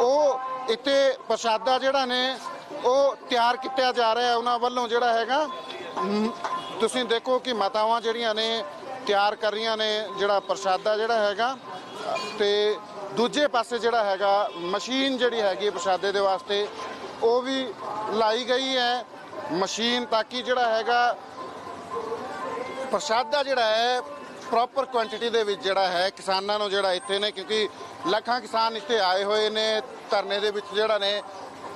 ਉਹ ਇੱਥੇ ਪ੍ਰਸ਼ਾਦਾ ਜਿਹੜਾ ਨੇ, ਉਹ ਤਿਆਰ ਕੀਤਾ ਜਾ ਰਿਹਾ ਹੈ, ਉਹਨਾਂ ਵੱਲੋਂ ਜਿਹੜਾ ਹੈਗਾ। ਤੁਸੀਂ ਦੇਖੋ ਕਿ ਮਾਤਾਵਾਂ ਜਿਹੜੀਆਂ ਨੇ, ਤਿਆਰ ਕਰ ਰਹੀਆਂ ਨੇ ਜਿਹੜਾ ਪ੍ਰਸ਼ਾਦਾ ਜਿਹੜਾ ਹੈਗਾ। ਤੇ ਦੂਜੇ ਪਾਸੇ ਜਿਹੜਾ ਹੈਗਾ, ਮਸ਼ੀਨ ਜਿਹੜੀ ਹੈਗੀ ਪ੍ਰਸ਼ਾਦੇ ਦੇ ਵਾਸਤੇ, ਉਹ ਵੀ ਲਾਈ ਗਈ ਹੈ। ਮਸ਼ੀਨ ਤਾਂ ਕਿ ਜਿਹੜਾ ਹੈਗਾ, ਪ੍ਰਸ਼ਾਦਾ ਜਿਹੜਾ ਹੈ ਪ੍ਰੋਪਰ ਕੁਆਂਟੀਟੀ ਦੇ ਵਿੱਚ ਜਿਹੜਾ ਹੈ, ਕਿਸਾਨਾਂ ਨੂੰ ਜਿਹੜਾ ਇੱਥੇ ਨੇ, ਕਿਉਂਕਿ ਲੱਖਾਂ ਕਿਸਾਨ ਇੱਥੇ ਆਏ ਹੋਏ ਨੇ, ਧਰਨੇ ਦੇ ਵਿੱਚ ਜਿਹੜਾ ਨੇ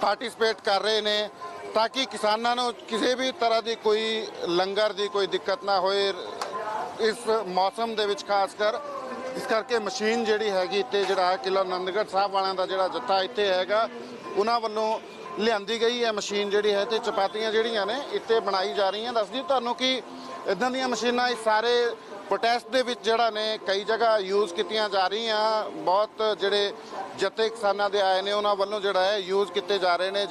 ਪਾਰਟਿਸਿਪੇਟ ਕਰ ਰਹੇ ਨੇ, ਤਾਂ ਕਿ ਕਿਸਾਨਾਂ ਨੂੰ ਕਿਸੇ ਵੀ ਤਰ੍ਹਾਂ ਦੀ ਕੋਈ ਲੰਗਰ ਦੀ ਕੋਈ ਦਿੱਕਤ ਨਾ ਹੋਏ ਇਸ ਮੌਸਮ ਦੇ ਵਿੱਚ ਖਾਸ ਕਰ। ਇਸ ਕਰਕੇ ਮਸ਼ੀਨ ਜਿਹੜੀ ਹੈਗੀ ਇੱਥੇ ਜਿਹੜਾ ਕਿਲਾ ਆਨੰਦਗੜ੍ਹ ਸਾਹਿਬ ਵਾਲਿਆਂ ਦਾ ਜਿਹੜਾ ਜੱਥਾ ਇੱਥੇ ਹੈਗਾ, ਉਹਨਾਂ ਵੱਲੋਂ ਲਿਆਂਦੀ ਗਈ ਹੈ ਮਸ਼ੀਨ ਜਿਹੜੀ ਹੈ ਤੇ ਚਪਾਤੀਆਂ ਜਿਹੜੀਆਂ ਨੇ ਇੱਥੇ ਬਣਾਈ ਜਾ ਰਹੀਆਂ। ਦੱਸਦੀ ਤੁਹਾਨੂੰ ਕਿ ਇਦਾਂ ਦੀਆਂ ਮਸ਼ੀਨਾਂ ਇਹ ਸਾਰੇ ਪ੍ਰੋਟੈਸਟ ਦੇ ਵਿੱਚ ਜਿਹੜਾ ਨੇ ਕਈ ਜਗ੍ਹਾ ਯੂਜ਼ ਕੀਤੀਆਂ ਜਾ ਰਹੀਆਂ। ਬਹੁਤ ਜਿਹੜੇ ਜੱਥੇ ਕਿਸਾਨਾਂ ਦੇ ਆਏ ਨੇ, ਉਹਨਾਂ ਵੱਲੋਂ ਜਿਹੜਾ ਹੈ ਯੂਜ਼ ਕੀਤੇ ਜਾ ਰਹੇ ਨੇ।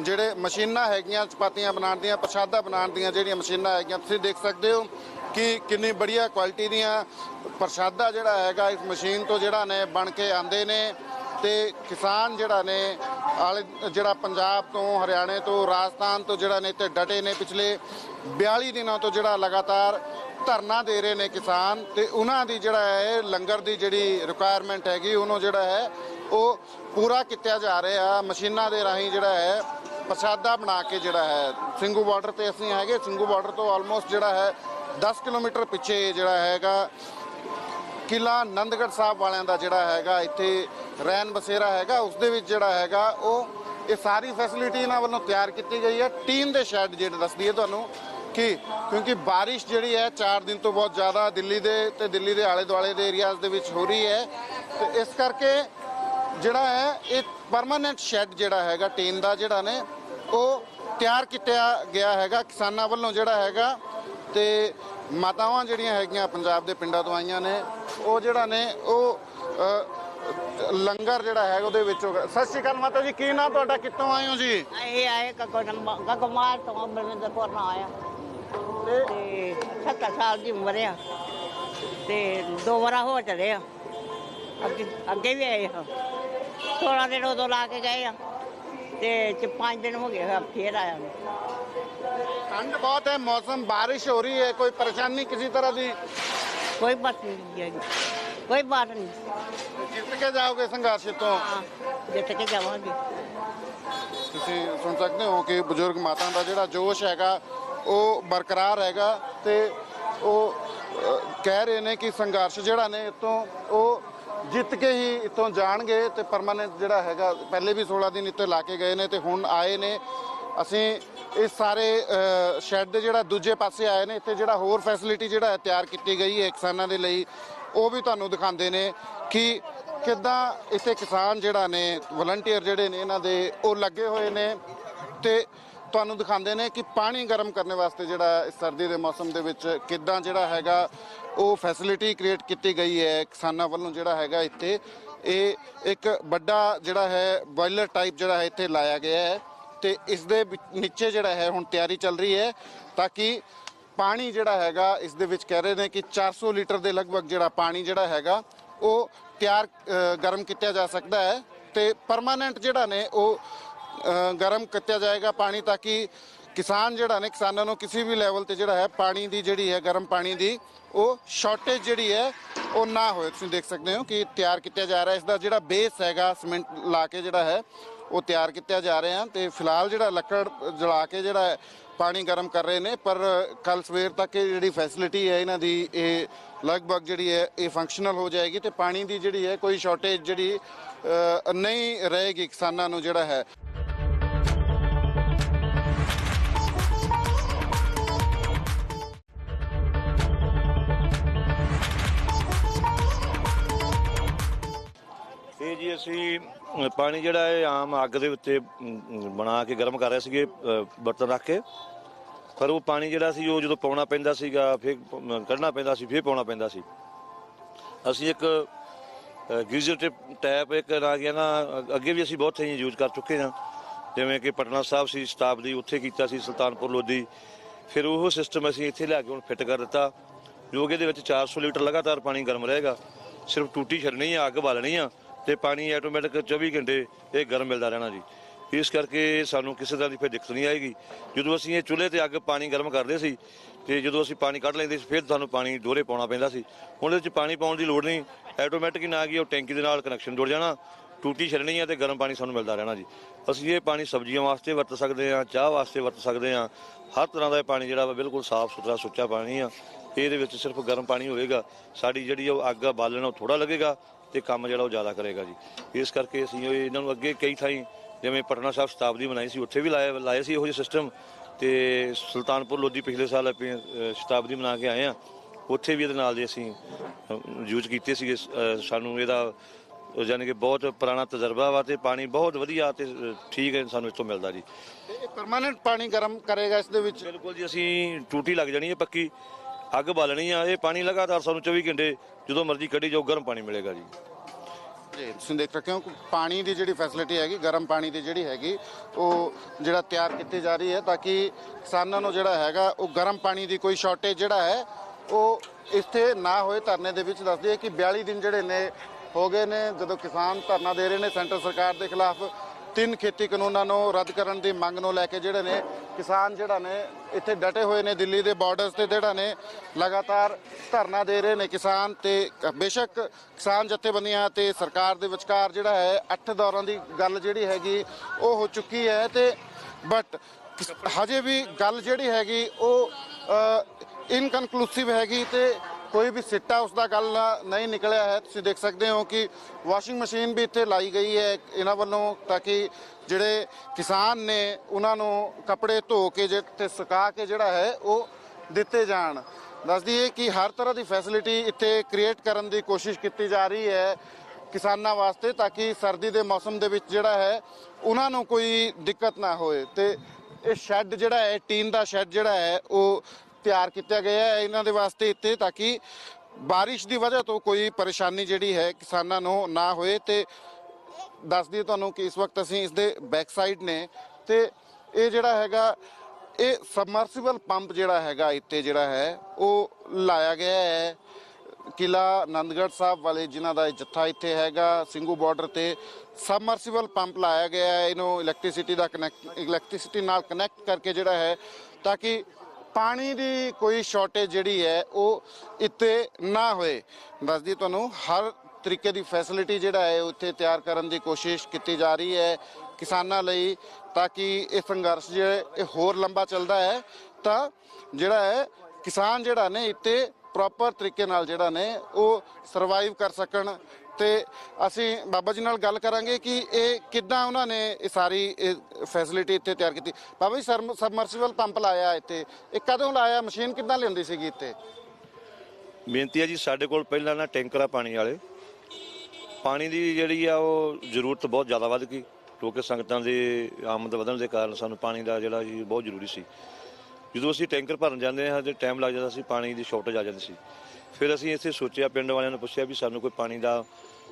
ਜਿਹੜੇ ਮਸ਼ੀਨਾਂ ਹੈਗੀਆਂ, ਚਪਾਤੀਆਂ ਬਣਾਉਣ ਦੀਆਂ, ਪ੍ਰਸ਼ਾਦਾ ਬਣਾਉਣ ਦੀਆਂ ਜਿਹੜੀਆਂ ਮਸ਼ੀਨਾਂ ਹੈਗੀਆਂ, ਤੁਸੀਂ ਦੇਖ ਸਕਦੇ ਹੋ ਕਿ ਕਿੰਨੀ ਬੜੀਆ ਕੁਆਲਿਟੀ ਦੀਆਂ ਪ੍ਰਸ਼ਾਦਾ ਜਿਹੜਾ ਹੈਗਾ ਇਸ ਮਸ਼ੀਨ ਤੋਂ ਜਿਹੜਾ ਨੇ ਬਣ ਕੇ ਆਂਦੇ ਨੇ। ਤੇ ਕਿਸਾਨ ਜਿਹੜਾ ਨੇ, ਆਲੇ, ਜਿਹੜਾ ਪੰਜਾਬ ਤੋਂ, ਹਰਿਆਣੇ ਤੋਂ, ਰਾਜਸਥਾਨ ਤੋਂ ਜਿਹੜਾ ਨੇ ਤੇ ਡਟੇ ਨੇ ਪਿਛਲੇ 42 ਦਿਨਾਂ ਤੋਂ ਜਿਹੜਾ ਲਗਾਤਾਰ ਧਰਨਾ ਦੇ ਰਹੇ ਨੇ ਕਿਸਾਨ ਤੇ ਉਹਨਾਂ ਦੀ ਜਿਹੜਾ ਹੈ, ਲੰਗਰ ਦੀ ਜਿਹੜੀ ਰਿਕੁਆਇਰਮੈਂਟ ਹੈਗੀ, ਉਹਨੂੰ ਜਿਹੜਾ ਹੈ, ਉਹ ਪੂਰਾ ਕੀਤਾ ਜਾ ਰਿਹਾ। ਮਸ਼ੀਨਾਂ ਦੇ ਰਾਹੀਂ ਜਿਹੜਾ ਹੈ, ਪ੍ਰਸ਼ਾਦਾ ਬਣਾ ਕੇ ਜਿਹੜਾ ਹੈ ਸਿੰਘੂ ਬਾਰਡਰ ਤੇ ਅਸੀਂ ਹੈਗੇ। ਸਿੰਘੂ ਬਾਰਡਰ ਤੋਂ ਆਲਮੋਸਟ ਜਿਹੜਾ ਹੈ 10 ਕਿਲੋਮੀਟਰ ਪਿੱਛੇ ਜਿਹੜਾ ਹੈਗਾ। ਕਿਲਾ ਆਨੰਦਗੜ੍ਹ ਸਾਹਿਬ ਵਾਲਿਆਂ ਦਾ ਜਿਹੜਾ ਹੈਗਾ, ਇੱਥੇ ਰੈਨ ਬਸੇਰਾ ਹੈਗਾ ਉਸ ਦੇ ਵਿੱਚ ਜਿਹੜਾ ਹੈਗਾ, ਉਹ ਇਹ ਸਾਰੀ ਫੈਸਿਲਿਟੀ ਇਹਨਾਂ ਵੱਲੋਂ ਤਿਆਰ ਕੀਤੀ ਗਈ ਹੈ। ਟੀਨ ਦੇ ਸ਼ੈੱਡ ਜਿਹੜੇ ਦੱਸਦੀ ਹੈ ਤੁਹਾਨੂੰ ਕਿ ਕਿਉਂਕਿ ਬਾਰਿਸ਼ ਜਿਹੜੀ ਹੈ 4 ਦਿਨ ਤੋਂ ਬਹੁਤ ਜ਼ਿਆਦਾ ਦਿੱਲੀ ਦੇ ਤੇ ਦਿੱਲੀ ਦੇ ਆਲੇ ਦੁਆਲੇ ਦੇ ਏਰੀਆਜ਼ ਦੇ ਵਿੱਚ ਹੋ ਰਹੀ ਹੈ। ਤੇ ਇਸ ਕਰਕੇ ਜਿਹੜਾ ਹੈ, ਇਹ ਪਰਮਾਨੈਂਟ ਸ਼ੈੱਡ ਜਿਹੜਾ ਹੈਗਾ ਟੀਨ ਦਾ ਜਿਹੜਾ ਨੇ, ਉਹ ਤਿਆਰ ਕੀਤਾ ਗਿਆ ਹੈਗਾ। ਕਿਸਾਨਾਂ ਵੱਲੋਂ ਜਿਹੜਾ ਹੈਗਾ ਤੇ ਮਾਤਾਵਾਂ ਜਿਹੜੀਆਂ ਹੈਗੀਆਂ ਪੰਜਾਬ ਦੇ ਪਿੰਡਾਂ ਤੋਂ ਆਈਆਂ ਨੇ ਉਹ ਜਿਹੜਾ ਨੇ ਉਹ ਲੰਗਰ ਜਿਹੜਾ ਹੈ ਉਹਦੇ ਵਿੱਚ ਸਤਿ ਸ਼੍ਰੀ ਅਕਾਲ ਮਾਤਾ ਜੀ ਕੀ ਨਾਮ ਤੁਹਾਡਾ ਕਿੱਥੋਂ ਆਏ ਹੋ ਜੀ? ਇਹ ਆਏ ਕਕੋ ਕਕਮਾਲ ਤੋਂ ਬਲਵਿੰਦਰ ਕੌਰ ਨਾਲ ਆਇਆ। ਤੇ ਤੇ 70 ਸਾਲ ਦੀ ਉਮਰ ਆ। ਤੇ ਦੋ ਵਾਰਾ ਹੋ ਚਲੇ ਆ। ਅੱਗੇ ਵੀ ਆਏ ਹਾਂ 16 ਦਿਨ ਉਦੋਂ ਲਾ ਕੇ ਗਏ ਆ। ਤੇ ਚ 5 ਦਿਨ ਹੋ ਗਏ ਆ, ਫੇਰ ਆਇਆ ਠੰਡ ਬਹੁਤ ਹੈ ਮੌਸਮ ਬਾਰਿਸ਼ ਹੋ ਰਹੀ ਹੈ ਕੋਈ ਪਰੇਸ਼ਾਨੀ ਕਿਸੇ ਤਰ੍ਹਾਂ ਦੀ? ਕੋਈ ਬਾਤ ਨਹੀਂ ਹੈਗੀ ਕੋਈ ਬਾਤ ਨਹੀਂ। ਜਿੱਤ ਕੇ ਜਾਓਗੇ ਸੰਘਰਸ਼ ਤੋਂ ਹਾਂ ਜਿੱਤ ਕੇ ਜਾਵਾਂਗੇ। ਤੁਸੀਂ ਸੁਣ ਸਕਦੇ ਹੋ ਕਿ ਬਜ਼ੁਰਗ ਮਾਤਾ ਦਾ ਜਿਹੜਾ ਜੋਸ਼ ਹੈਗਾ ਉਹ ਬਰਕਰਾਰ ਹੈਗਾ ਤੇ ਉਹ ਅ, ਕਹਿ ਰਹੇ ਨੇ ਕਿ ਸੰਘਰਸ਼ ਜਿਹੜਾ ਨੇ ਇਤੋਂ ਉਹ ਜਿੱਤ ਕੇ ਹੀ ਇਤੋਂ ਜਾਣਗੇ ਤੇ ਪਰਮਾਨੈਂਟ ਜਿਹੜਾ ਹੈਗਾ ਪਹਿਲੇ ਵੀ 16 ਦਿਨ ਇੱਥੇ ਲਾ ਕੇ ਗਏ ਨੇ ਤੇ ਹੁਣ ਆਏ ਨੇ। ਅਸੀਂ ਇਹ ਸਾਰੇ ਸ਼ੈੱਡ ਦੇ ਜਿਹੜਾ ਦੂਜੇ ਪਾਸੇ ਆਏ ਨੇ, ਇੱਥੇ ਜਿਹੜਾ ਹੋਰ ਫੈਸਿਲਿਟੀ ਜਿਹੜਾ ਹੈ ਤਿਆਰ ਕੀਤੀ ਗਈ ਹੈ ਕਿਸਾਨਾਂ ਦੇ ਲਈ, ਉਹ ਵੀ ਤੁਹਾਨੂੰ ਦਿਖਾਉਂਦੇ ਨੇ ਕਿ ਕਿੱਦਾਂ ਇੱਥੇ ਕਿਸਾਨ ਜਿਹੜਾ ਨੇ ਵਲੰਟੀਅਰ ਜਿਹੜੇ ਨੇ ਇਹਨਾਂ ਦੇ, ਉਹ ਲੱਗੇ ਹੋਏ ਨੇ ਤੇ ਤੁਹਾਨੂੰ ਦਿਖਾਉਂਦੇ ਨੇ ਕਿ ਪਾਣੀ ਗਰਮ ਕਰਨ ਵਾਸਤੇ ਜਿਹੜਾ ਇਸ ਸਰਦੀ ਦੇ ਮੌਸਮ ਦੇ ਵਿੱਚ ਕਿੱਦਾਂ ਜਿਹੜਾ ਹੈਗਾ, ਉਹ ਫੈਸਿਲਿਟੀ ਕ੍ਰੀਏਟ ਕੀਤੀ ਗਈ ਹੈ ਕਿਸਾਨਾਂ ਵੱਲੋਂ ਜਿਹੜਾ ਹੈਗਾ ਇੱਥੇ। ਇਹ ਇੱਕ ਵੱਡਾ ਜਿਹੜਾ ਹੈ ਬੋਇਲਰ ਟਾਈਪ ਜਿਹੜਾ ਹੈ ਇੱਥੇ ਲਾਇਆ ਗਿਆ ਹੈ। ਤੇ ਇਸ ਦੇ ਵਿੱਚ- ਨੀਚੇ ਜਿਹੜਾ ਹੈ, ਹੁਣ ਤਿਆਰੀ ਚੱਲ ਰਹੀ ਹੈ ਤਾਂ ਕਿ ਪਾਣੀ ਜਿਹੜਾ ਹੈਗਾ, ਇਸ ਦੇ ਵਿੱਚ ਕਹਿ ਰਹੇ ਨੇ ਕਿ 400 ਲੀਟਰ ਦੇ ਲਗਭਗ ਜਿਹੜਾ ਪਾਣੀ ਜਿਹੜਾ ਹੈਗਾ, ਉਹ ਤਿਆਰ ਗਰਮ ਕੀਤਾ ਜਾ ਸਕਦਾ ਹੈ ਤੇ ਪਰਮਾਨੈਂਟ ਜਿਹੜਾ ਨੇ, ਉਹ ਗਰਮ ਕੀਤਾ ਜਾਏਗਾ ਪਾਣੀ ਤਾਂ ਕਿ ਕਿਸਾਨ ਜਿਹੜਾ ਨੇ, ਕਿਸਾਨਾਂ ਨੂੰ ਕਿਸੇ ਵੀ ਲੈਵਲ ਤੇ ਜਿਹੜਾ ਹੈ, ਪਾਣੀ ਦੀ ਜਿਹੜੀ ਹੈ, ਗਰਮ ਪਾਣੀ ਦੀ, ਉਹ ਸ਼ਾਰਟੇਜ ਜਿਹੜੀ ਹੈ, ਉਹ ਨਾ ਹੋਏ। ਤੁਸੀਂ ਦੇਖ ਸਕਦੇ ਹੋ ਕਿ ਤਿਆਰ ਕੀਤਾ ਜਾ ਰਿਹਾ ਇਸ ਦਾ ਜਿਹੜਾ ਬੇਸ ਹੈਗਾ ਸੀਮੈਂਟ ਲਾ ਕੇ ਜਿਹੜਾ ਹੈ ਉਹ ਤਿਆਰ ਕੀਤਾ ਜਾ ਰਿਹਾ ਤੇ ਫਿਲਹਾਲ ਜਿਹੜਾ ਲੱਕੜ ਜਲਾ ਕੇ ਜਿਹੜਾ ਪਾਣੀ ਗਰਮ ਕਰ ਰਹੇ ਨੇ, ਪਰ ਕੱਲ ਸਵੇਰ ਤੱਕ ਇਹ ਜਿਹੜੀ ਫੈਸਿਲਿਟੀ ਹੈ, ਇਹਨਾਂ ਦੀ ਇਹ ਲਗਭਗ ਜਿਹੜੀ ਹੈ, ਇਹ ਫੰਕਸ਼ਨਲ ਹੋ ਜਾਏਗੀ ਤੇ ਪਾਣੀ ਦੀ ਜਿਹੜੀ ਹੈ, ਕੋਈ ਸ਼ਾਰਟੇਜ ਜਿਹੜੀ ਨਹੀਂ ਰਹੇਗੀ ਕਿਸਾਨਾਂ ਨੂੰ ਜਿਹੜਾ ਹੈ। ਇਹ ਜੀ ਅਸੀਂ ਪਾਣੀ ਜਿਹੜਾ ਹੈ ਆਮ ਅੱਗ ਦੇ ਉੱਤੇ ਬਣਾ ਕੇ ਗਰਮ ਕਰ ਰਹੇ ਸੀਗੇ ਬਰਤਨ ਰੱਖ ਕੇ। ਪਰ ਉਹ ਪਾਣੀ ਜਿਹੜਾ ਸੀ, ਉਹ ਜਦੋਂ ਪਾਉਣਾ ਪੈਂਦਾ ਸੀਗਾ, ਫਿਰ ਕੱਢਣਾ ਪੈਂਦਾ ਸੀ, ਫਿਰ ਪਾਉਣਾ ਪੈਂਦਾ ਸੀ। ਅਸੀਂ ਇੱਕ ਗੀਜ਼ਰ ਤੇ ਟੈਪ ਇੱਕ ਆ ਗਿਆ ਨਾ ਅੱਗੇ ਵੀ ਅਸੀਂ ਬਹੁਤ ਥਾਈਂ ਯੂਜ਼ ਕਰ ਚੁੱਕੇ ਹਾਂ। ਜਿਵੇਂ ਕਿ ਪਟਨਾ ਸਾਹਿਬ ਸੀ, ਸਟਾਫ ਦੀ ਉੱਥੇ ਕੀਤਾ ਸੀ, ਸੁਲਤਾਨਪੁਰ ਲੋਧੀ। ਫਿਰ ਉਹ ਸਿਸਟਮ ਅਸੀਂ ਇੱਥੇ ਲਿਆ ਕੇ ਹੁਣ ਫਿੱਟ ਕਰ ਦਿੱਤਾ, ਜੋ ਕਿ ਇਹਦੇ ਵਿੱਚ 400 ਲੀਟਰ ਲਗਾਤਾਰ ਪਾਣੀ ਗਰਮ ਰਹੇਗਾ। ਸਿਰਫ ਟੂਟੀ ਛੱਡਣੀ ਆ, ਅੱਗ ਬਾਲਣੀ ਆ। ਤੇ ਪਾਣੀ ਆਟੋਮੈਟਿਕ 24 ਘੰਟੇ ਇਹ ਗਰਮ ਮਿਲਦਾ ਰਹਿਣਾ ਜੀ। ਇਸ ਕਰਕੇ ਸਾਨੂੰ ਕਿਸੇ ਤਰ੍ਹਾਂ ਦੀ ਫਿਰ ਦਿੱਕਤ ਨਹੀਂ ਆਏਗੀ। ਜਦੋਂ ਅਸੀਂ ਇਹ ਚੁੱਲ੍ਹੇ ਤੇ ਅੱਗ ਪਾਣੀ ਗਰਮ ਕਰਦੇ ਸੀ ਤੇ ਜਦੋਂ ਅਸੀਂ ਪਾਣੀ ਕੱਢ ਲੈਂਦੇ ਸੀ, ਫਿਰ ਸਾਨੂੰ ਪਾਣੀ ਦੋਹਰੇ ਪਾਉਣਾ ਪੈਂਦਾ ਸੀ। ਹੁਣ ਇਹਦੇ ਵਿੱਚ ਪਾਣੀ ਪਾਉਣ ਦੀ ਲੋੜ ਨਹੀਂ। ਆਟੋਮੈਟਿਕ ਹੀ ਨਾ ਕਿ ਉਹ ਟੈਂਕੀ ਦੇ ਨਾਲ ਕਨੈਕਸ਼ਨ ਜੁੜ ਜਾਣਾ। ਟੂਟੀ ਛੱਡਣੀ ਆ ਤੇ ਗਰਮ ਪਾਣੀ ਸਾਨੂੰ ਮਿਲਦਾ ਰਹਿਣਾ ਜੀ। ਅਸੀਂ ਇਹ ਪਾਣੀ ਸਬਜ਼ੀਆਂ ਵਾਸਤੇ ਵਰਤ ਸਕਦੇ ਹਾਂ, ਚਾਹ ਵਾਸਤੇ ਵਰਤ ਸਕਦੇ ਹਾਂ। ਹਰ ਤਰ੍ਹਾਂ ਦਾ ਇਹ ਪਾਣੀ ਜਿਹੜਾ ਵਾ ਬਿਲਕੁਲ ਸਾਫ਼ ਸੁਥਰਾ, ਸੁੱਚਾ ਪਾਣੀ ਆ। ਇਹਦੇ ਵਿੱਚ ਸਿਰਫ ਗਰਮ ਪਾਣੀ ਹੋਵੇਗਾ। ਸਾਡੀ ਜਿਹੜੀ ਉਹ ਅੱਗ ਆ, ਬਾਲਣ, ਉਹ ਥੋੜਾ ਲੱਗੇਗਾ। ਤੇ ਕੰਮ ਜਿਹੜਾ ਉਹ ਜ਼ਿਆਦਾ ਕਰੇਗਾ ਜੀ। ਇਸ ਕਰਕੇ ਅਸੀਂ ਇਹਨਾਂ ਨੂੰ ਅੱਗੇ ਕਈ ਥਾਈਂ ਜਿਵੇਂ ਪਟਨਾ ਸਾਹਿਬ ਸ਼ਤਾਬਦੀ ਬਣਾਈ ਸੀ ਉੱਥੇ ਵੀ ਲਾਏ ਲਾਏ ਸੀ ਇਹੋ ਜਿਹੇ ਸਿਸਟਮ ਤੇ ਸੁਲਤਾਨਪੁਰ ਲੋਧੀ ਪਿਛਲੇ ਸਾਲ ਸ਼ਤਾਬਦੀ ਬਣਾ ਕੇ ਆਏ ਆ ਉੱਥੇ ਵੀ ਇਹਦੇ ਨਾਲ ਦੇ ਅਸੀਂ ਯੂਜ਼ ਕੀਤੇ ਸੀਗੇ। ਸਾਨੂੰ ਇਹਦਾ ਯਾਨੀ ਕਿ ਬਹੁਤ ਪੁਰਾਣਾ ਤਜਰਬਾ ਵਾ ਤੇ ਪਾਣੀ ਬਹੁਤ ਵਧੀਆ ਤੇ ਠੀਕ ਹੈ ਸਾਨੂੰ ਇੱਥੋਂ ਮਿਲਦਾ ਜੀ। ਤੇ ਇਹ ਪਰਮਾਨੈਂਟ ਪਾਣੀ ਗਰਮ ਕਰੇਗਾ ਇਸ ਦੇ ਵਿੱਚ? ਬਿਲਕੁਲ ਜੀ ਅਸੀਂ ਟੂਟੀ ਲੱਗ ਜਾਣੀ ਹੈ ਪੱਕੀ। ਅੱਗ ਬਾਲਣੀ ਆ ਇਹ ਪਾਣੀ ਲਗਾਤਾਰ ਸਾਨੂੰ 24 ਘੰਟੇ ਜਦੋਂ ਮਰਜ਼ੀ ਕੱਢੀ ਜਾਓ ਗਰਮ ਪਾਣੀ ਮਿਲੇਗਾ ਜੀ। ਜੀ ਤੁਸੀਂ ਦੇਖ ਸਕਦੇ ਹੋ ਕਿ ਪਾਣੀ ਦੀ ਜਿਹੜੀ ਫੈਸਿਲਿਟੀ ਹੈਗੀ, ਗਰਮ ਪਾਣੀ ਦੀ ਜਿਹੜੀ ਹੈਗੀ, ਉਹ ਜਿਹੜਾ ਤਿਆਰ ਕੀਤੀ ਜਾ ਰਹੀ ਹੈ ਤਾਂ ਕਿ ਕਿਸਾਨਾਂ ਨੂੰ ਜਿਹੜਾ ਹੈਗਾ, ਉਹ ਗਰਮ ਪਾਣੀ ਦੀ ਕੋਈ ਸ਼ਾਰਟੇਜ ਜਿਹੜਾ ਹੈ, ਉਹ ਇੱਥੇ ਨਾ ਹੋਏ ਧਰਨੇ ਦੇ ਵਿੱਚ ਦੱਸਦੀ ਹੈ ਕਿ 42 ਦਿਨ ਜਿਹੜੇ ਨੇ, ਹੋ ਗਏ ਨੇ, ਜਦੋਂ ਕਿਸਾਨ ਧਰਨਾ ਦੇ ਰਹੇ ਨੇ, ਸੈਂਟਰ ਸਰਕਾਰ ਦੇ ਖਿਲਾਫ ਤਿੰਨ ਖੇਤੀ ਕਾਨੂੰਨਾਂ ਨੂੰ ਰੱਦ ਕਰਨ ਦੀ ਮੰਗ ਨੂੰ ਲੈ ਕੇ ਜਿਹੜੇ ਨੇ ਕਿਸਾਨ ਜਿਹੜਾ ਨੇ ਇੱਥੇ ਡਟੇ ਹੋਏ ਨੇ ਦਿੱਲੀ ਦੇ ਬਾਰਡਰਸ ਤੇ ਜਿਹੜਾ ਨੇ ਲਗਾਤਾਰ ਧਰਨਾ ਦੇ ਰਹੇ ਨੇ ਕਿਸਾਨ ਤੇ ਬੇਸ਼ੱਕ ਕਿਸਾਨ ਜਥੇਬੰਦੀਆਂ ਤੇ ਸਰਕਾਰ ਦੇ ਵਿਚਕਾਰ ਜਿਹੜਾ ਹੈ ਅੱਠ ਦੌਰਾਂ ਦੀ ਗੱਲ ਜਿਹੜੀ ਹੈਗੀ ਉਹ ਹੋ ਚੁੱਕੀ ਹੈ ਤੇ ਬਟ ਹਜੇ ਵੀ ਗੱਲ ਜਿਹੜੀ ਹੈਗੀ ਉਹ ਇਨਕਨਕਲੂਸਿਵ ਹੈਗੀ ਤੇ ਕੋਈ ਵੀ ਸਿੱਟਾ ਉਸ ਦਾ ਗੱਲ ਨਹੀਂ ਨਿਕਲਿਆ ਹੈ। ਤੁਸੀਂ ਦੇਖ ਸਕਦੇ ਹੋ ਕਿ ਵਾਸ਼ਿੰਗ ਮਸ਼ੀਨ ਵੀ ਇੱਥੇ ਲਾਈ ਗਈ ਹੈ ਇਹਨਾਂ ਵੱਲੋਂ, ਤਾਂ ਕਿ ਜਿਹੜੇ ਕਿਸਾਨ ਨੇ ਉਹਨਾਂ ਨੂੰ ਕੱਪੜੇ ਧੋ ਕੇ ਜੇ ਤੇ ਸੁਕਾ ਕੇ ਜਿਹੜਾ ਹੈ ਉਹ ਦਿੱਤੇ ਜਾਣ। ਦੱਸ ਦਈਏ ਕਿ ਹਰ ਤਰ੍ਹਾਂ ਦੀ ਫੈਸਿਲਿਟੀ ਇੱਥੇ ਕ੍ਰੀਏਟ ਕਰਨ ਦੀ ਕੋਸ਼ਿਸ਼ ਕੀਤੀ ਜਾ ਰਹੀ ਹੈ ਕਿਸਾਨਾਂ ਵਾਸਤੇ, ਤਾਂ ਕਿ ਸਰਦੀ ਦੇ ਮੌਸਮ ਦੇ ਵਿੱਚ ਜਿਹੜਾ ਹੈ ਉਹਨਾਂ ਨੂੰ ਕੋਈ ਦਿੱਕਤ ਨਾ ਹੋਏ। ਤੇ ਇਹ ਸ਼ੈੱਡ ਜਿਹੜਾ ਹੈ, ਟੀਨ ਦਾ ਸ਼ੈੱਡ ਜਿਹੜਾ ਹੈ, ਉਹ ਤਿਆਰ ਕੀਤਾ ਗਿਆ ਹੈ ਇਹਨਾਂ ਦੇ ਵਾਸਤੇ ਇੱਥੇ ਤਾਂ ਕਿ ਬਾਰਿਸ਼ ਦੀ ਵਜ੍ਹਾ ਤੋਂ ਕੋਈ ਪਰੇਸ਼ਾਨੀ ਜਿਹੜੀ ਹੈ ਕਿਸਾਨਾਂ ਨੂੰ ਨਾ ਹੋਏ ਤੇ ਦੱਸ ਦਈਏ ਤੁਹਾਨੂੰ ਕਿ ਇਸ ਵਕਤ ਅਸੀਂ ਇਸ ਦੇ ਬੈਕ ਸਾਈਡ ਨੇ ਤੇ ਇਹ ਜਿਹੜਾ ਹੈਗਾ, ਇਹ ਸਬਮਰਸੀਬਲ ਪੰਪ ਜਿਹੜਾ ਹੈਗਾ ਇੱਥੇ ਜਿਹੜਾ ਹੈ, ਉਹ ਲਾਇਆ ਗਿਆ ਹੈ। ਕਿਲਾ ਆਨੰਦਗੜ੍ਹ ਸਾਹਿਬ ਵਾਲੇ ਜਿਨ੍ਹਾਂ ਦਾ ਜੱਥਾ ਇੱਥੇ ਹੈਗਾ, ਸਿੰਘੂ ਬਾਰਡਰ ਤੇ ਸਬਮਰਸੀਬਲ ਪੰਪ ਲਾਇਆ ਗਿਆ ਹੈ। ਇਹਨੂੰ ਇਲੈਕਟ੍ਰਿਸਿਟੀ ਦਾ ਕਨੈਕਟ ਇਲੈਕਟ੍ਰਿਸਿਟੀ ਨਾਲ ਕਨੈਕਟ ਕਰਕੇ ਜਿਹੜਾ ਹੈ, ਤਾਂ ਕਿ ਪਾਣੀ ਦੀ ਕੋਈ ਸ਼ਾਰਟੇਜ ਜਿਹੜੀ ਹੈ, ਉਹ ਇੱਥੇ ਨਾ ਹੋਏ। ਦੱਸਦੀ ਤੁਹਾਨੂੰ, ਹਰ ਤਰੀਕੇ ਦੀ ਫੈਸਿਲਿਟੀ ਜਿਹੜਾ ਹੈ ਉਹ ਇੱਥੇ ਤਿਆਰ ਕਰਨ ਦੀ ਕੋਸ਼ਿਸ਼ ਕੀਤੀ ਜਾ ਰਹੀ ਹੈ ਕਿਸਾਨਾਂ ਲਈ, ਤਾਂ ਕਿ ਇਹ ਸੰਘਰਸ਼ ਜਿਹੜਾ ਇਹ ਹੋਰ ਲੰਬਾ ਚੱਲਦਾ ਹੈ, ਤਾਂ ਜਿਹੜਾ ਹੈ, ਕਿਸਾਨ ਜਿਹੜਾ ਨੇ ਇੱਥੇ ਪ੍ਰੋਪਰ ਤਰੀਕੇ ਨਾਲ ਜਿਹੜਾ ਨੇ, ਉਹ ਸਰਵਾਈਵ ਕਰ ਸਕਣ। ਤੇ ਅਸੀਂ ਬਾਬਾ ਜੀ ਨਾਲ ਗੱਲ ਕਰਾਂਗੇ ਕਿ ਇਹ ਕਿੱਦਾਂ ਉਹਨਾਂ ਨੇ ਇਹ ਸਾਰੀ ਫੈਸਿਲਿਟੀ ਇੱਥੇ ਤਿਆਰ ਕੀਤੀ। ਬਾਬਾ ਜੀ ਸਬਮਰਸੀਬਲ ਪੰਪ ਲਾਇਆ ਇੱਥੇ। ਇਹ ਕਦੋਂ ਲਾਇਆ? ਮਸ਼ੀਨ ਕਿੱਦਾਂ ਲਿਆਂਦੀ ਸੀਗੀ ਇੱਥੇ? ਬੇਨਤੀ ਹੈ ਜੀ, ਸਾਡੇ ਕੋਲ ਪਹਿਲਾਂ ਨਾ ਟੈਂਕਰ ਆ ਪਾਣੀ ਵਾਲੇ। ਪਾਣੀ ਦੀ ਜਿਹੜੀ ਆ, ਉਹ ਜ਼ਰੂਰਤ ਬਹੁਤ ਜ਼ਿਆਦਾ ਵੱਧ ਗਈ। ਕਿਉਂਕਿ ਸੰਗਤਾਂ ਦੇ ਆਮਦ ਵਧਣ ਦੇ ਕਾਰਨ ਸਾਨੂੰ ਪਾਣੀ ਦਾ ਜਿਹੜਾ ਜੀ, ਬਹੁਤ ਜ਼ਰੂਰੀ ਸੀ। ਜਦੋਂ ਅਸੀਂ ਟੈਂਕਰ ਭਰਨ ਜਾਂਦੇ ਹਾਂ ਤੇ ਟਾਈਮ ਲੱਗ ਜਾਂਦਾ ਸੀ, ਪਾਣੀ ਦੀ ਸ਼ਾਰਟੇਜ ਆ ਜਾਂਦੀ ਸੀ। ਫਿਰ ਅਸੀਂ ਇੱਥੇ ਸੋਚਿਆ, ਪਿੰਡ ਵਾਲਿਆਂ ਨੂੰ ਪੁੱਛਿਆ ਵੀ ਸਾਨੂੰ ਕੋਈ ਪਾਣੀ ਦਾ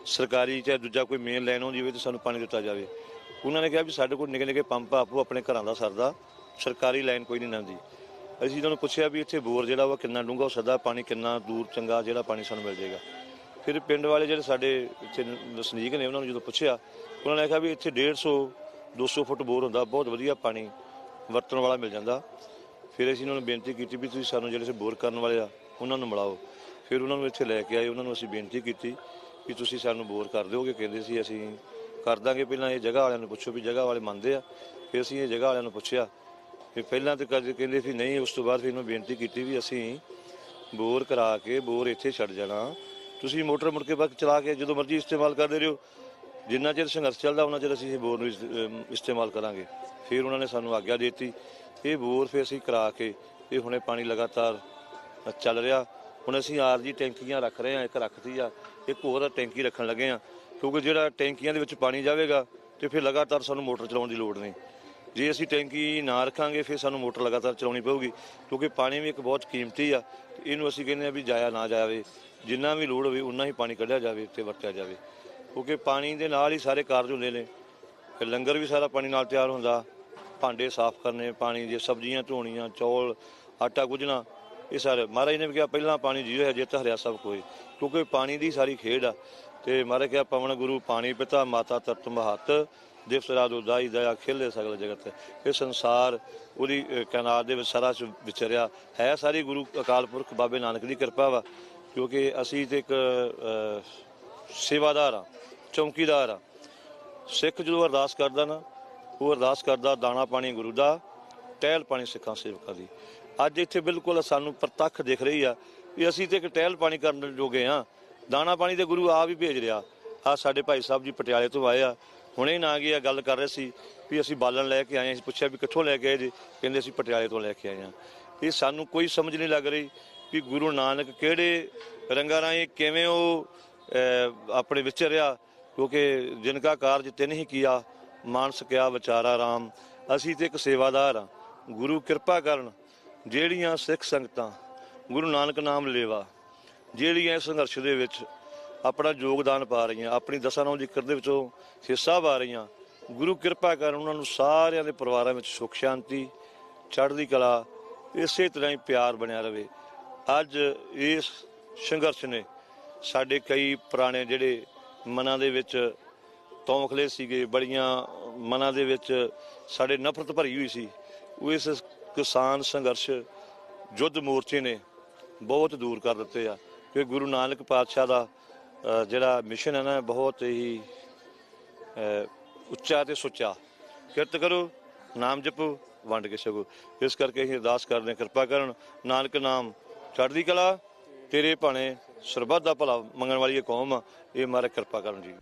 ਸਰਕਾਰੀ ਚਾਹੇ ਦੂਜਾ ਕੋਈ ਮੇਨ ਲਾਈਨ ਹੁੰਦੀ ਹੋਵੇ ਤੇ ਸਾਨੂੰ ਪਾਣੀ ਦਿੱਤਾ ਜਾਵੇ। ਉਹਨਾਂ ਨੇ ਕਿਹਾ ਵੀ ਸਾਡੇ ਕੋਲ ਨਿੱਕੇ ਨਿੱਕੇ ਪੰਪ ਆਪੋ ਆਪਣੇ ਘਰਾਂ ਦਾ ਸਰਦਾ ਸਰਕਾਰੀ ਲਾਈਨ ਕੋਈ ਨਹੀਂ ਨੰਦੀ ਅਸੀਂ ਇਹਨਾਂ ਨੂੰ ਪੁੱਛਿਆ ਵੀ ਇੱਥੇ ਬੋਰ ਜਿਹੜਾ ਵਾ ਕਿੰਨਾ ਡੂੰਘਾ, ਉਹ ਸਕਦਾ ਪਾਣੀ ਕਿੰਨਾ ਦੂਰ, ਚੰਗਾ ਜਿਹੜਾ ਪਾਣੀ ਸਾਨੂੰ ਮਿਲ ਜਾਏਗਾ। ਫਿਰ ਪਿੰਡ ਵਾਲੇ ਜਿਹੜੇ ਸਾਡੇ ਇੱਥੇ ਵਸਨੀਕ ਨੇ ਉਹਨਾਂ ਨੂੰ ਜਦੋਂ ਪੁੱਛਿਆ, ਉਹਨਾਂ ਨੇ ਕਿਹਾ ਵੀ ਇੱਥੇ 150 200 ਫੁੱਟ ਬੋਰ ਹੁੰਦਾ, ਬਹੁਤ ਵਧੀਆ ਪਾਣੀ ਵਰਤਣ ਵਾਲਾ ਮਿਲ ਜਾਂਦਾ। ਫਿਰ ਅਸੀਂ ਉਹਨਾਂ ਨੂੰ ਬੇਨਤੀ ਕੀਤੀ ਵੀ ਤੁਸੀਂ ਸਾਨੂੰ ਜਿਹੜੇ ਸੇ ਬੋਰ ਕਰਨ ਵਾਲੇ ਆ, ਉਹਨਾਂ ਨੂੰ ਮਿਲਾਓ। ਫਿਰ ਉਹਨਾਂ ਨੂੰ ਇੱਥੇ ਲੈ ਕੇ ਆਏ, ਉਹਨਾਂ ਨੂੰ ਅਸੀਂ ਬੇਨਤੀ ਕੀਤੀ ਵੀ ਤੁਸੀਂ ਸਾਨੂੰ ਬੋਰ ਕਰ ਦਿਓਗੇ। ਕਹਿੰਦੇ ਸੀ, ਅਸੀਂ ਕਰ ਦਾਂਗੇ। ਪਹਿਲਾਂ ਇਹ ਜਗ੍ਹਾ ਵਾਲਿਆਂ ਨੂੰ ਪੁੱਛੋ ਵੀ ਜਗ੍ਹਾ ਵਾਲੇ ਮੰਨਦੇ ਆ। ਫਿਰ ਅਸੀਂ ਇਹ ਜਗ੍ਹਾ ਵਾਲਿਆਂ ਨੂੰ ਪੁੱਛਿਆ। ਵੀ ਪਹਿਲਾਂ ਤੇ ਕਦੇ ਕਹਿੰਦੇ ਸੀ, ਨਹੀਂ, ਉਸ ਤੋਂ ਬਾਅਦ ਫਿਰ ਇਹਨੂੰ ਬੇਨਤੀ ਕੀਤੀ ਵੀ ਅਸੀਂ ਬੋਰ ਕਰਾ ਕੇ ਬੋਰ ਇੱਥੇ ਛੱਡ ਜਾਣਾ। ਤੁਸੀਂ ਮੋਟਰ ਮੁੜ ਕੇ ਬਾਅਦ ਚਲਾ ਕੇ ਜਦੋਂ ਮਰਜ਼ੀ ਇਸਤੇਮਾਲ ਕਰਦੇ ਰਹੋ। ਜਿੰਨਾ ਚਿਰ ਸੰਘਰਸ਼ ਚੱਲਦਾ, ਉਹਨਾਂ ਚਿਰ ਅਸੀਂ ਇਹ ਬੋਰ ਨੂੰ ਇਸ- ਇਸਤੇਮਾਲ ਕਰਾਂਗੇ। ਫਿਰ ਉਹਨਾਂ ਨੇ ਸਾਨੂੰ ਆਗਿਆ ਦੇ ਦਿੱਤੀ। ਇਹ ਬੋਰ ਫਿਰ ਅਸੀਂ ਕਰਾ ਕੇ, ਇਹ ਹੁਣੇ ਪਾਣੀ ਲਗਾਤਾਰ ਚੱਲ ਰਿਹਾ। ਹੁਣ ਅਸੀਂ ਆਰਜੀ ਟੈਂਕੀਆਂ ਰੱਖ ਰਹੇ ਹਾਂ, ਇੱਕ ਰੱਖਤੀ ਆ, ਇੱਕ ਹੋਰ ਟੈਂਕੀ ਰੱਖਣ ਲੱਗੇ ਆ ਕਿਉਂਕਿ ਜਿਹੜਾ ਟੈਂਕੀਆਂ ਦੇ ਵਿੱਚ ਪਾਣੀ ਜਾਵੇਗਾ ਤੇ ਫਿਰ ਲਗਾਤਾਰ ਸਾਨੂੰ ਮੋਟਰ ਚਲਾਉਣ ਦੀ ਲੋੜ ਨਹੀਂ। ਜੇ ਅਸੀਂ ਟੈਂਕੀ ਨਾ ਰੱਖਾਂਗੇ, ਫਿਰ ਸਾਨੂੰ ਮੋਟਰ ਲਗਾਤਾਰ ਚਲਾਉਣੀ ਪਊਗੀ। ਕਿਉਂਕਿ ਪਾਣੀ ਵੀ ਇੱਕ ਬਹੁਤ ਕੀਮਤੀ ਆ, ਤੇ ਇਹਨੂੰ ਅਸੀਂ ਕਹਿੰਦੇ ਆ ਵੀ ਜਾਇਆ ਨਾ ਜਾਵੇ। ਜਿੰਨਾ ਵੀ ਲੋੜ ਹੋਵੇ ਉਨਾ ਹੀ ਪਾਣੀ ਕੱਢਿਆ ਜਾਵੇ ਤੇ ਵਰਤਿਆ ਜਾਵੇ। ਕਿਉਂਕਿ ਪਾਣੀ ਦੇ ਨਾਲ ਹੀ ਸਾਰੇ ਕਾਰਜ ਹੁੰਦੇ ਨੇ। ਲੰਗਰ ਵੀ ਸਾਰਾ ਪਾਣੀ ਨਾਲ ਤਿਆਰ ਹੁੰਦਾ। ਭਾਂਡੇ ਸਾਫ਼ ਕਰਨੇ, ਪਾਣੀ ਦੇ ਸਬਜ਼ੀਆਂ ਧੋਣੀਆਂ, ਚੌਲ, ਆਟਾ ਗੁੱਝਣਾ। ਇਹ ਸਰ ਮਹਾਰਾਜ ਨੇ ਵੀ ਕਿਹਾ ਪਹਿਲਾਂ ਪਾਣੀ ਜੀਓ ਹੈ ਜਿੱਤ ਹਰਿਆ ਸਭ ਕੋਈ। ਕਿਉਂਕਿ ਪਾਣੀ ਦੀ ਸਾਰੀ ਖੇਡ ਆ। ਤੇ ਮਹਾਰਾਜ ਕਿਹਾ ਪਵਨ ਗੁਰੂ ਪਾਣੀ ਪਿਤਾ ਮਾਤਾ ਤਤ ਮਹਤ। ਦਿਵਸ ਰਾਤ ਉਦਾਈ ਦਇਆ ਖੇਲੇ ਸਗਲ ਜਗਤ। ਇਹ ਸੰਸਾਰ ਉਹਦੀ ਅਹ, ਦੇ ਵਿੱਚ ਸਾਰਾ ਵਿਚਰਿਆ। ਹੈ ਸਾਰੀ ਗੁਰੂ ਅਕਾਲ ਪੁਰਖ ਬਾਬੇ ਨਾਨਕ ਦੀ ਕਿਰਪਾ ਵਾ। ਕਿਉਂਕਿ ਅਸੀਂ ਤੇ ਇੱਕ ਸੇਵਾਦਾਰ ਆ ਚੌਂਕੀਦਾਰ ਆ। ਸਿੱਖ ਜਦੋਂ ਅਰਦਾਸ ਕਰਦਾ ਨਾ ਉਹ ਅਰਦਾਸ ਕਰਦਾ ਦਾਣਾ ਪਾਣੀ ਗੁਰੂ ਦਾ ਟਹਿਲ ਪਾਣੀ ਸਿੱਖਾਂ ਸੇਵਕਾਂ ਦੀ। ਅੱਜ ਇੱਥੇ ਬਿਲਕੁਲ ਸਾਨੂੰ ਪ੍ਰਤੱਖ ਦਿਖ ਰਹੀ ਆ ਵੀ ਅਸੀਂ ਤੇ ਇੱਕ ਟਹਿਲ ਪਾਣੀ ਕਰਨ ਜੋਗੇ ਆ। ਦਾਣਾ ਪਾਣੀ ਤੇ ਗੁਰੂ ਆਪ ਹੀ ਭੇਜ ਰਿਹਾ। ਆ ਸਾਡੇ ਭਾਈ ਸਾਹਿਬ ਜੀ ਪਟਿਆਲੇ ਤੋਂ ਆਏ ਆ। ਹੁਣੇ ਨਾ ਗਏ ਆ ਗੱਲ ਕਰ ਰਹੇ ਸੀ ਵੀ ਅਸੀਂ ਬਾਲਣ ਲੈ ਕੇ ਆਏ ਆ। ਅਸੀਂ ਪੁੱਛਿਆ ਵੀ ਕਿੱਥੋਂ ਲੈ ਕੇ ਆਏ ਜੀ? ਕਹਿੰਦੇ ਅਸੀਂ ਪਟਿਆਲੇ ਤੋਂ ਲੈ ਕੇ ਆਏ ਆ। ਇਹ ਸਾਨੂੰ ਕੋਈ ਸਮਝ ਨਹੀਂ ਲੱਗ ਰਹੀ ਵੀ ਗੁਰੂ ਨਾਨਕ ਕਿਹੜੇ ਰੰਗਾਂ ਰਾਹੀਂ ਕਿਵੇਂ ਉਹ ਅਹ, ਆਪਣੇ ਵਿਚਰਿਆ ਕਿਉਂਕਿ ਜਿਨ ਕਾ ਕਾਰਜ ਤਿਨ ਹੀ ਕੀਆ ਮਾਨਸ ਕਿਆ ਵਿਚਾਰਾ ਰਾਮ। ਅਸੀਂ ਤੇ ਇੱਕ ਸੇਵਾਦਾਰ ਆ। ਗੁਰੂ ਕਿਰਪਾ ਕਰਨ ਜਿਹੜੀਆਂ ਸਿੱਖ ਸੰਗਤਾਂ ਗੁਰੂ ਨਾਨਕ ਨਾਮ ਲੇਵਾ, ਜਿਹੜੀਆਂ ਇਸ ਸੰਘਰਸ਼ ਦੇ ਵਿੱਚ ਆਪਣਾ ਯੋਗਦਾਨ ਪਾ ਰਹੀਆਂ, ਆਪਣੀ ਦਸਾਂ ਨੌ ਜ਼ਿਕਰ ਦੇ ਵਿੱਚੋਂ ਹਿੱਸਾ ਪਾ ਰਹੀਆਂ, ਗੁਰੂ ਕਿਰਪਾ ਕਰਨ ਉਹਨਾਂ ਨੂੰ ਸਾਰਿਆਂ ਦੇ ਪਰਿਵਾਰਾਂ ਵਿੱਚ ਸੁਖ, ਸ਼ਾਂਤੀ, ਚੜ੍ਹਦੀ ਕਲਾ, ਇਸੇ ਤਰ੍ਹਾਂ ਹੀ ਪਿਆਰ ਬਣਿਆ ਰਵੇ। ਅੱਜ ਇਸ ਸੰਘਰਸ਼ ਨੇ ਸਾਡੇ ਕਈ ਪੁਰਾਣੇ ਜਿਹੜੇ ਮਨਾਂ ਦੇ ਵਿੱਚ ਤੌਖਲੇ ਸੀਗੇ, ਬੜੀਆਂ ਮਨਾਂ ਦੇ ਵਿੱਚ ਸਾਡੇ ਨਫ਼ਰਤ ਭਰੀ ਹੋਈ ਸੀ, ਉਹ ਇਸ ਕਿਸਾਨ ਸੰਘਰਸ਼ ਯੁੱਧ ਮੋਰਚੇ ਨੇ ਬਹੁਤ ਦੂਰ ਕਰ ਦਿੱਤੇ ਆ ਕਿ ਗੁਰੂ ਨਾਨਕ ਪਾਤਸ਼ਾਹ ਦਾ ਜਿਹੜਾ ਮਿਸ਼ਨ ਹੈ ਨਾ, ਬਹੁਤ ਹੀ ਉੱਚਾ ਤੇ ਸੁੱਚਾ। ਕਿਰਤ ਕਰੋ, ਨਾਮ ਜਪੋ, ਵੰਡ ਕੇ ਛਕੋ। ਇਸ ਕਰਕੇ ਅਸੀਂ ਅਰਦਾਸ ਕਰਦੇ ਹਾਂ, ਕਿਰਪਾ ਕਰਨ, ਨਾਨਕ ਨਾਮ ਚੜ੍ਹਦੀ ਕਲਾ, ਤੇਰੇ ਭਾਣੇ ਸਰਬੱਤ ਦਾ ਭਲਾ ਮੰਗਣ ਵਾਲੀ ਇਹ ਕੌਮ ਆ, ਇਹ ਮਾਰੇ ਕਿਰਪਾ ਕਰਨ ਜੀ।